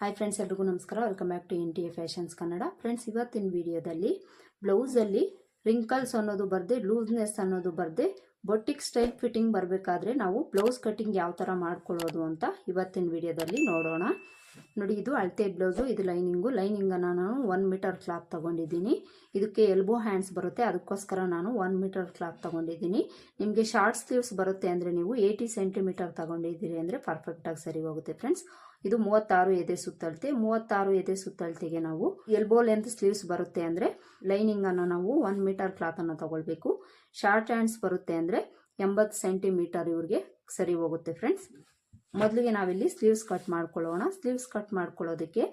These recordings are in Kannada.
ಹಾಯ್ ಫ್ರೆಂಡ್ಸ್ ಎಲ್ರಿಗೂ ನಮಸ್ಕಾರ. Welcome back to A Fashions Kannada friends ಇವತ್ತಿನ ವಿಡಿಯೋದಲ್ಲಿ ಬ್ಲೌಸಲ್ಲಿ ರಿಂಕಲ್ಸ್ ಅನ್ನೋದು ಬರದೆ ಲೂಸ್ನೆಸ್ ಅನ್ನೋದು ಬರದೆ ಬೊಟ್ಟಿಕ್ ಸ್ಟೈಲ್ ಫಿಟ್ಟಿಂಗ್ ಬರಬೇಕಾದ್ರೆ ನಾವು ಬ್ಲೌಸ್ ಕಟ್ಟಿಂಗ್ ಯಾವ ಥರ ಮಾಡ್ಕೊಳ್ಳೋದು ಅಂತ ಇವತ್ತಿನ ವಿಡಿಯೋದಲ್ಲಿ ನೋಡೋಣ. ನೋಡಿ, ಇದು ಅಳತೆ ಬ್ಲೌಸು ಇದು ಲೈನಿಂಗು ಲೈನಿಂಗನ್ನು ನಾನು ಒನ್ ಮೀಟರ್ ಕ್ಲಾತ್ ತೊಗೊಂಡಿದ್ದೀನಿ. ಇದಕ್ಕೆ ಎಲ್ಬೋ ಹ್ಯಾಂಡ್ಸ್ ಬರುತ್ತೆ. ಅದಕ್ಕೋಸ್ಕರ ನಾನು ಒನ್ ಮೀಟರ್ ಕ್ಲಾತ್ ತೊಗೊಂಡಿದ್ದೀನಿ. ನಿಮಗೆ ಶಾರ್ಟ್ ಸ್ಲೀವ್ಸ್ ಬರುತ್ತೆ ಅಂದರೆ ನೀವು ಏಯ್ಟಿ ಸೆಂಟಿಮೀಟರ್ ತೊಗೊಂಡಿದ್ದೀರಿ ಅಂದರೆ ಪರ್ಫೆಕ್ಟಾಗಿ ಸರಿ ಹೋಗುತ್ತೆ ಫ್ರೆಂಡ್ಸ್ ಇದು ಮೂವತ್ತಾರು ಎದೆ ಸುತ್ತಳತೆ. ಮೂವತ್ತಾರು ಎದೆ ಸುತ್ತಳತೆಗೆ ನಾವು ಎಲ್ಬೋ ಲೆಂತ್ ಸ್ಲೀವ್ಸ್ ಬರುತ್ತೆ ಅಂದರೆ ಲೈನಿಂಗನ್ನು ನಾವು ಒನ್ ಮೀಟರ್ ಕ್ಲಾತನ್ನು ತಗೊಳ್ಬೇಕು. ಶಾರ್ಟ್ ಹ್ಯಾಂಡ್ಸ್ ಬರುತ್ತೆ ಅಂದರೆ ಎಂಬತ್ತು ಸೆಂಟಿಮೀಟರ್ ಇವ್ರಿಗೆ ಸರಿ ಹೋಗುತ್ತೆ ಫ್ರೆಂಡ್ಸ್ ಮೊದಲಿಗೆ ನಾವಿಲ್ಲಿ ಸ್ಲೀವ್ಸ್ ಕಟ್ ಮಾಡ್ಕೊಳ್ಳೋಣ. ಸ್ಲೀವ್ಸ್ ಕಟ್ ಮಾಡ್ಕೊಳ್ಳೋದಕ್ಕೆ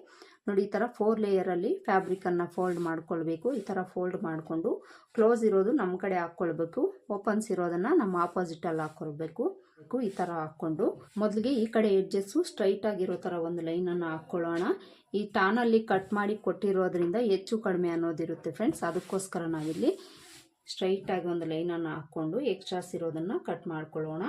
ನೋಡಿ, ಈ ಥರ ಫೋರ್ ಲೇಯರಲ್ಲಿ ಫ್ಯಾಬ್ರಿಕನ್ನು ಫೋಲ್ಡ್ ಮಾಡ್ಕೊಳ್ಬೇಕು. ಈ ಥರ ಫೋಲ್ಡ್ ಮಾಡಿಕೊಂಡು ಕ್ಲೋಸ್ ಇರೋದು ನಮ್ಮ ಕಡೆ ಹಾಕ್ಕೊಳ್ಬೇಕು ಓಪನ್ಸ್ ಇರೋದನ್ನು ನಮ್ಮ ಆಪೋಸಿಟಲ್ಲಿ ಹಾಕ್ಕೊಳ್ಬೇಕು ಈ ಥರ ಹಾಕ್ಕೊಂಡು ಮೊದಲಿಗೆ ಈ ಕಡೆ ಎಡ್ಜಸ್ಸು ಸ್ಟ್ರೈಟ್ ಆಗಿರೋ ಥರ ಒಂದು ಲೈನನ್ನು ಹಾಕ್ಕೊಳ್ಳೋಣ ಈ ಟಾನಲ್ಲಿ ಕಟ್ ಮಾಡಿ ಕೊಟ್ಟಿರೋದ್ರಿಂದ ಹೆಚ್ಚು ಕಡಿಮೆ ಅನ್ನೋದಿರುತ್ತೆ ಫ್ರೆಂಡ್ಸ್ ಅದಕ್ಕೋಸ್ಕರ ನಾವಿಲ್ಲಿ ಸ್ಟ್ರೈಟಾಗಿ ಒಂದು ಲೈನನ್ನು ಹಾಕ್ಕೊಂಡು ಎಕ್ಸ್ಟ್ರಾಸ್ ಇರೋದನ್ನು ಕಟ್ ಮಾಡ್ಕೊಳ್ಳೋಣ.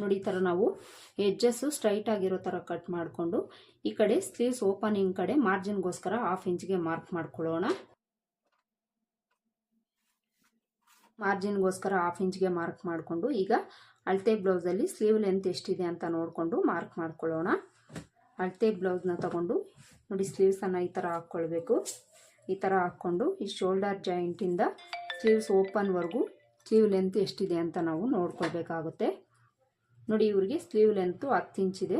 ನೋಡಿ, ಈ ಥರ ನಾವು ಎಡ್ಜಸ್ಸು ಸ್ಟ್ರೈಟ್ ಆಗಿರೋ ಥರ ಕಟ್ ಮಾಡಿಕೊಂಡು ಈ ಕಡೆ ಸ್ಲೀವ್ಸ್ ಓಪನಿಂಗ್ ಕಡೆ ಮಾರ್ಜಿನ್ಗೋಸ್ಕರ ಹಾಫ್ ಇಂಚ್ಗೆ ಮಾರ್ಕ್ ಮಾಡ್ಕೊಳ್ಳೋಣ. ಮಾರ್ಜಿನ್ಗೋಸ್ಕರ ಹಾಫ್ ಇಂಚ್ಗೆ ಮಾರ್ಕ್ ಮಾಡಿಕೊಂಡು ಈಗ ಅಳತೆ ಬ್ಲೌಸಲ್ಲಿ ಸ್ಲೀವ್ ಲೆಂತ್ ಎಷ್ಟಿದೆ ಅಂತ ನೋಡಿಕೊಂಡು ಮಾರ್ಕ್ ಮಾಡ್ಕೊಳ್ಳೋಣ. ಅಳತೆ ಬ್ಲೌಸ್ನ ತಗೊಂಡು ನೋಡಿ ಸ್ಲೀವ್ಸನ್ನು ಈ ಥರ ಹಾಕ್ಕೊಳ್ಬೇಕು. ಈ ಥರ ಹಾಕ್ಕೊಂಡು ಈ ಶೋಲ್ಡರ್ ಜಾಯಿಂಟಿಂದ ಸ್ಲೀವ್ಸ್ ಓಪನ್ವರೆಗೂ ಸ್ಲೀವ್ ಲೆಂತ್ ಎಷ್ಟಿದೆ ಅಂತ ನಾವು ನೋಡ್ಕೊಳ್ಬೇಕಾಗುತ್ತೆ. ನೋಡಿ, ಇವ್ರಿಗೆ ಸ್ಲೀವ್ ಲೆಂತು ಹತ್ತು ಇಂಚಿದೆ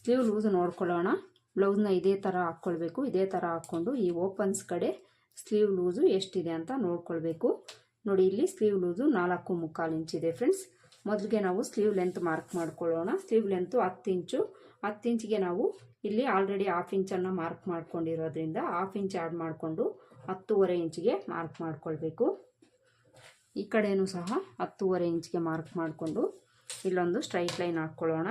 ಸ್ಲೀವ್ ಲೂಸ್ ನೋಡ್ಕೊಳ್ಳೋಣ. ಬ್ಲೌಸ್ನ ಇದೇ ಥರ ಹಾಕ್ಕೊಳ್ಬೇಕು. ಇದೇ ಥರ ಹಾಕ್ಕೊಂಡು ಈ ಓಪನ್ಸ್ ಕಡೆ ಸ್ಲೀವ್ ಲೂಸು ಎಷ್ಟಿದೆ ಅಂತ ನೋಡ್ಕೊಳ್ಬೇಕು. ನೋಡಿ, ಇಲ್ಲಿ ಸ್ಲೀವ್ ಲೂಸು ನಾಲ್ಕು ಮುಕ್ಕಾಲು ಇಂಚಿದೆ ಫ್ರೆಂಡ್ಸ್ ಮೊದಲಿಗೆ ನಾವು ಸ್ಲೀವ್ ಲೆಂತ್ ಮಾರ್ಕ್ ಮಾಡ್ಕೊಳ್ಳೋಣ. ಸ್ಲೀವ್ ಲೆಂತು ಹತ್ತು ಇಂಚು ಹತ್ತು ಇಂಚಿಗೆ ನಾವು ಇಲ್ಲಿ ಆಲ್ರೆಡಿ ಹಾಫ್ ಇಂಚನ್ನು ಮಾರ್ಕ್ ಮಾಡ್ಕೊಂಡಿರೋದ್ರಿಂದ ಹಾಫ್ ಇಂಚ್ ಆ್ಯಡ್ ಮಾಡಿಕೊಂಡು ಹತ್ತೂವರೆ ಇಂಚಿಗೆ ಮಾರ್ಕ್ ಮಾಡ್ಕೊಳ್ಬೇಕು. ಈ ಕಡೆಯೂ ಸಹ ಹತ್ತೂವರೆ ಇಂಚಿಗೆ ಮಾರ್ಕ್ ಮಾಡಿಕೊಂಡು ಇಲ್ಲೊಂದು ಸ್ಟ್ರೈಟ್ ಲೈನ್ ಹಾಕ್ಕೊಳ್ಳೋಣ.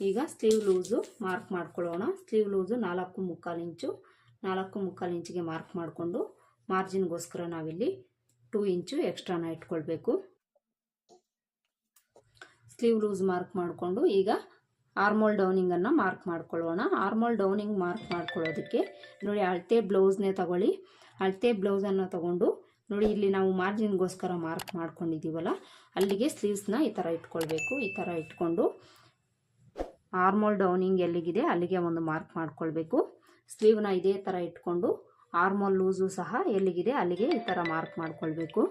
ಈಗ ಸ್ಲೀವ್ ಲೂಸು ಮಾರ್ಕ್ ಮಾಡ್ಕೊಳ್ಳೋಣ. ಸ್ಲೀವ್ ಲೂಸು ನಾಲ್ಕು ಮುಕ್ಕಾಲು ಇಂಚು. ನಾಲ್ಕು ಮುಕ್ಕಾಲು ಇಂಚಿಗೆ ಮಾರ್ಕ್ ಮಾಡಿಕೊಂಡು ಮಾರ್ಜಿನ್ಗೋಸ್ಕರ ನಾವಿಲ್ಲಿ ಟೂ ಇಂಚು ಎಕ್ಸ್ಟ್ರಾನ ಇಟ್ಕೊಳ್ಬೇಕು. ಸ್ಲೀವ್ ಲೂಸ್ ಮಾರ್ಕ್ ಮಾಡಿಕೊಂಡು ಈಗ ಆರ್ಮೋಲ್ ಡೌನಿಂಗನ್ನು ಮಾರ್ಕ್ ಮಾಡ್ಕೊಳ್ಳೋಣ. ಆರ್ಮೋಲ್ ಡೌನಿಂಗ್ ಮಾರ್ಕ್ ಮಾಡ್ಕೊಳ್ಳೋದಕ್ಕೆ ನೋಡಿ ಅಳತೆ ಬ್ಲೌಸ್ನೇ ತಗೊಳ್ಳಿ. ಅಳತೆ ಬ್ಲೌಸನ್ನು ತಗೊಂಡು ನೋಡಿ, ಇಲ್ಲಿ ನಾವು ಮಾರ್ಜಿನ್ಗೋಸ್ಕರ ಮಾರ್ಕ್ ಮಾಡ್ಕೊಂಡಿದ್ದೀವಲ್ಲ, ಅಲ್ಲಿಗೆ ಸ್ಲೀವ್ಸ್ನ ಈ ಥರ ಇಟ್ಕೊಳ್ಬೇಕು. ಈ ಥರ ಇಟ್ಕೊಂಡು ಆರ್ಮೋಲ್ ಡೌನಿಂಗ್ ಎಲ್ಲಿಗಿದೆ, ಅಲ್ಲಿಗೆ ಒಂದು ಮಾರ್ಕ್ ಮಾಡ್ಕೊಳ್ಬೇಕು. ಸ್ಲೀವ್ನ ಇದೇ ಥರ ಇಟ್ಕೊಂಡು ಆರ್ಮೋಲ್ ಲೂಸು ಸಹ ಎಲ್ಲಿಗಿದೆ, ಅಲ್ಲಿಗೆ ಈ ಥರ ಮಾರ್ಕ್ ಮಾಡ್ಕೊಳ್ಬೇಕು.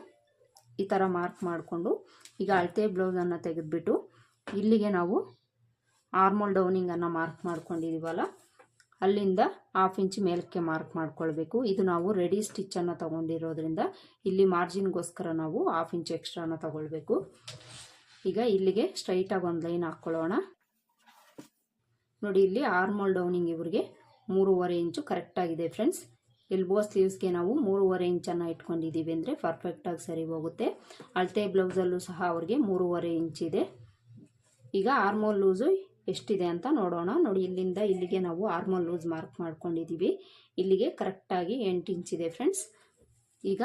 ಈ ಥರ ಮಾರ್ಕ್ ಮಾಡಿಕೊಂಡು ಈಗ ಅಳತೆ ಬ್ಲೌಸನ್ನು ತೆಗೆದುಬಿಟ್ಟು ಇಲ್ಲಿಗೆ ನಾವು ಆರ್ಮೋಲ್ ಡೌನಿಂಗನ್ನು ಮಾರ್ಕ್ ಮಾಡ್ಕೊಂಡಿದ್ದೀವಲ್ಲ ಅಲ್ಲಿಂದ ಹಾಫ್ ಇಂಚ್ ಮೇಲಕ್ಕೆ ಮಾರ್ಕ್ ಮಾಡ್ಕೊಳ್ಬೇಕು. ಇದು ನಾವು ರೆಡಿ ಸ್ಟಿಚ್ಚನ್ನು ತಗೊಂಡಿರೋದ್ರಿಂದ ಇಲ್ಲಿ ಮಾರ್ಜಿನ್ಗೋಸ್ಕರ ನಾವು ಹಾಫ್ ಇಂಚ್ ಎಕ್ಸ್ಟ್ರಾನ ತಗೊಳ್ಬೇಕು. ಈಗ ಇಲ್ಲಿಗೆ ಸ್ಟ್ರೈಟಾಗಿ ಒಂದು ಲೈನ್ ಹಾಕ್ಕೊಳ್ಳೋಣ. ನೋಡಿ, ಇಲ್ಲಿ ಆರ್ಮೋಲ್ ಡೌನಿಂಗ್ ಇವ್ರಿಗೆ ಮೂರುವರೆ ಇಂಚು ಕರೆಕ್ಟಾಗಿದೆ ಫ್ರೆಂಡ್ಸ್ ಎಲ್ಬೋ ಸ್ಲೀವ್ಸ್ಗೆ ನಾವು ಮೂರುವರೆ ಇಂಚನ್ನು ಇಟ್ಕೊಂಡಿದ್ದೀವಿ ಅಂದರೆ ಪರ್ಫೆಕ್ಟಾಗಿ ಸರಿ ಹೋಗುತ್ತೆ. ಅಳತೆ ಬ್ಲೌಸಲ್ಲೂ ಸಹ ಅವ್ರಿಗೆ ಮೂರುವರೆ ಇಂಚಿದೆ ಈಗ ಆರ್ಮೋಲ್ ಲೂಸು ಎಷ್ಟಿದೆ ಅಂತ ನೋಡೋಣ. ನೋಡಿ, ಇಲ್ಲಿಂದ ಇಲ್ಲಿಗೆ ನಾವು ಆರ್ಮಲ್ ಲೂಸ್ ಮಾರ್ಕ್ ಮಾಡ್ಕೊಂಡಿದ್ದೀವಿ. ಇಲ್ಲಿಗೆ ಕರೆಕ್ಟಾಗಿ ಎಂಟು ಇದೆ ಫ್ರೆಂಡ್ಸ್ ಈಗ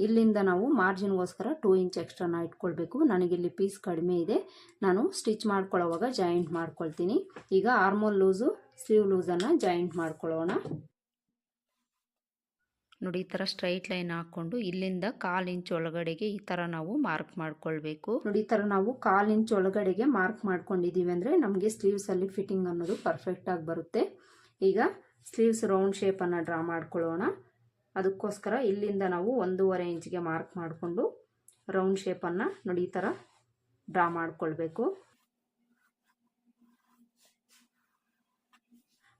ಇಲ್ಲಿಂದ ನಾವು ಮಾರ್ಜಿನ್ಗೋಸ್ಕರ ಟೂ ಇಂಚ್ ಎಕ್ಸ್ಟ್ರಾನ ಇಟ್ಕೊಳ್ಬೇಕು. ನನಗಿಲ್ಲಿ ಪೀಸ್ ಕಡಿಮೆ ಇದೆ. ನಾನು ಸ್ಟಿಚ್ ಮಾಡ್ಕೊಳ್ಳೋವಾಗ ಜಾಯಿಂಟ್ ಮಾಡ್ಕೊಳ್ತೀನಿ. ಈಗ ಆರ್ಮೋಲ್ ಲೂಸು ಸ್ಲೀವ್ ಲೂಸನ್ನು ಜಾಯಿಂಟ್ ಮಾಡ್ಕೊಳ್ಳೋಣ. ನೋಡಿ, ಈ ಥರ ಸ್ಟ್ರೈಟ್ ಲೈನ್ ಹಾಕ್ಕೊಂಡು ಇಲ್ಲಿಂದ ಕಾಲು ಇಂಚ್ ಒಳಗಡೆಗೆ ಈ ಥರ ನಾವು ಮಾರ್ಕ್ ಮಾಡ್ಕೊಳ್ಬೇಕು. ನೋಡಿ, ಈ ಥರ ನಾವು ಕಾಲು ಇಂಚ್ ಒಳಗಡೆಗೆ ಮಾರ್ಕ್ ಮಾಡ್ಕೊಂಡಿದ್ದೀವಿ ಅಂದರೆ ನಮಗೆ ಸ್ಲೀವ್ಸಲ್ಲಿ ಫಿಟ್ಟಿಂಗ್ ಅನ್ನೋದು ಪರ್ಫೆಕ್ಟಾಗಿ ಬರುತ್ತೆ. ಈಗ ಸ್ಲೀವ್ಸ್ ರೌಂಡ್ ಶೇಪನ್ನು ಡ್ರಾ ಮಾಡ್ಕೊಳ್ಳೋಣ. ಅದಕ್ಕೋಸ್ಕರ ಇಲ್ಲಿಂದ ನಾವು ಒಂದೂವರೆ ಇಂಚಿಗೆ ಮಾರ್ಕ್ ಮಾಡಿಕೊಂಡು ರೌಂಡ್ ಶೇಪನ್ನು ನೋಡಿ, ಈ ಥರ ಡ್ರಾ ಮಾಡ್ಕೊಳ್ಬೇಕು.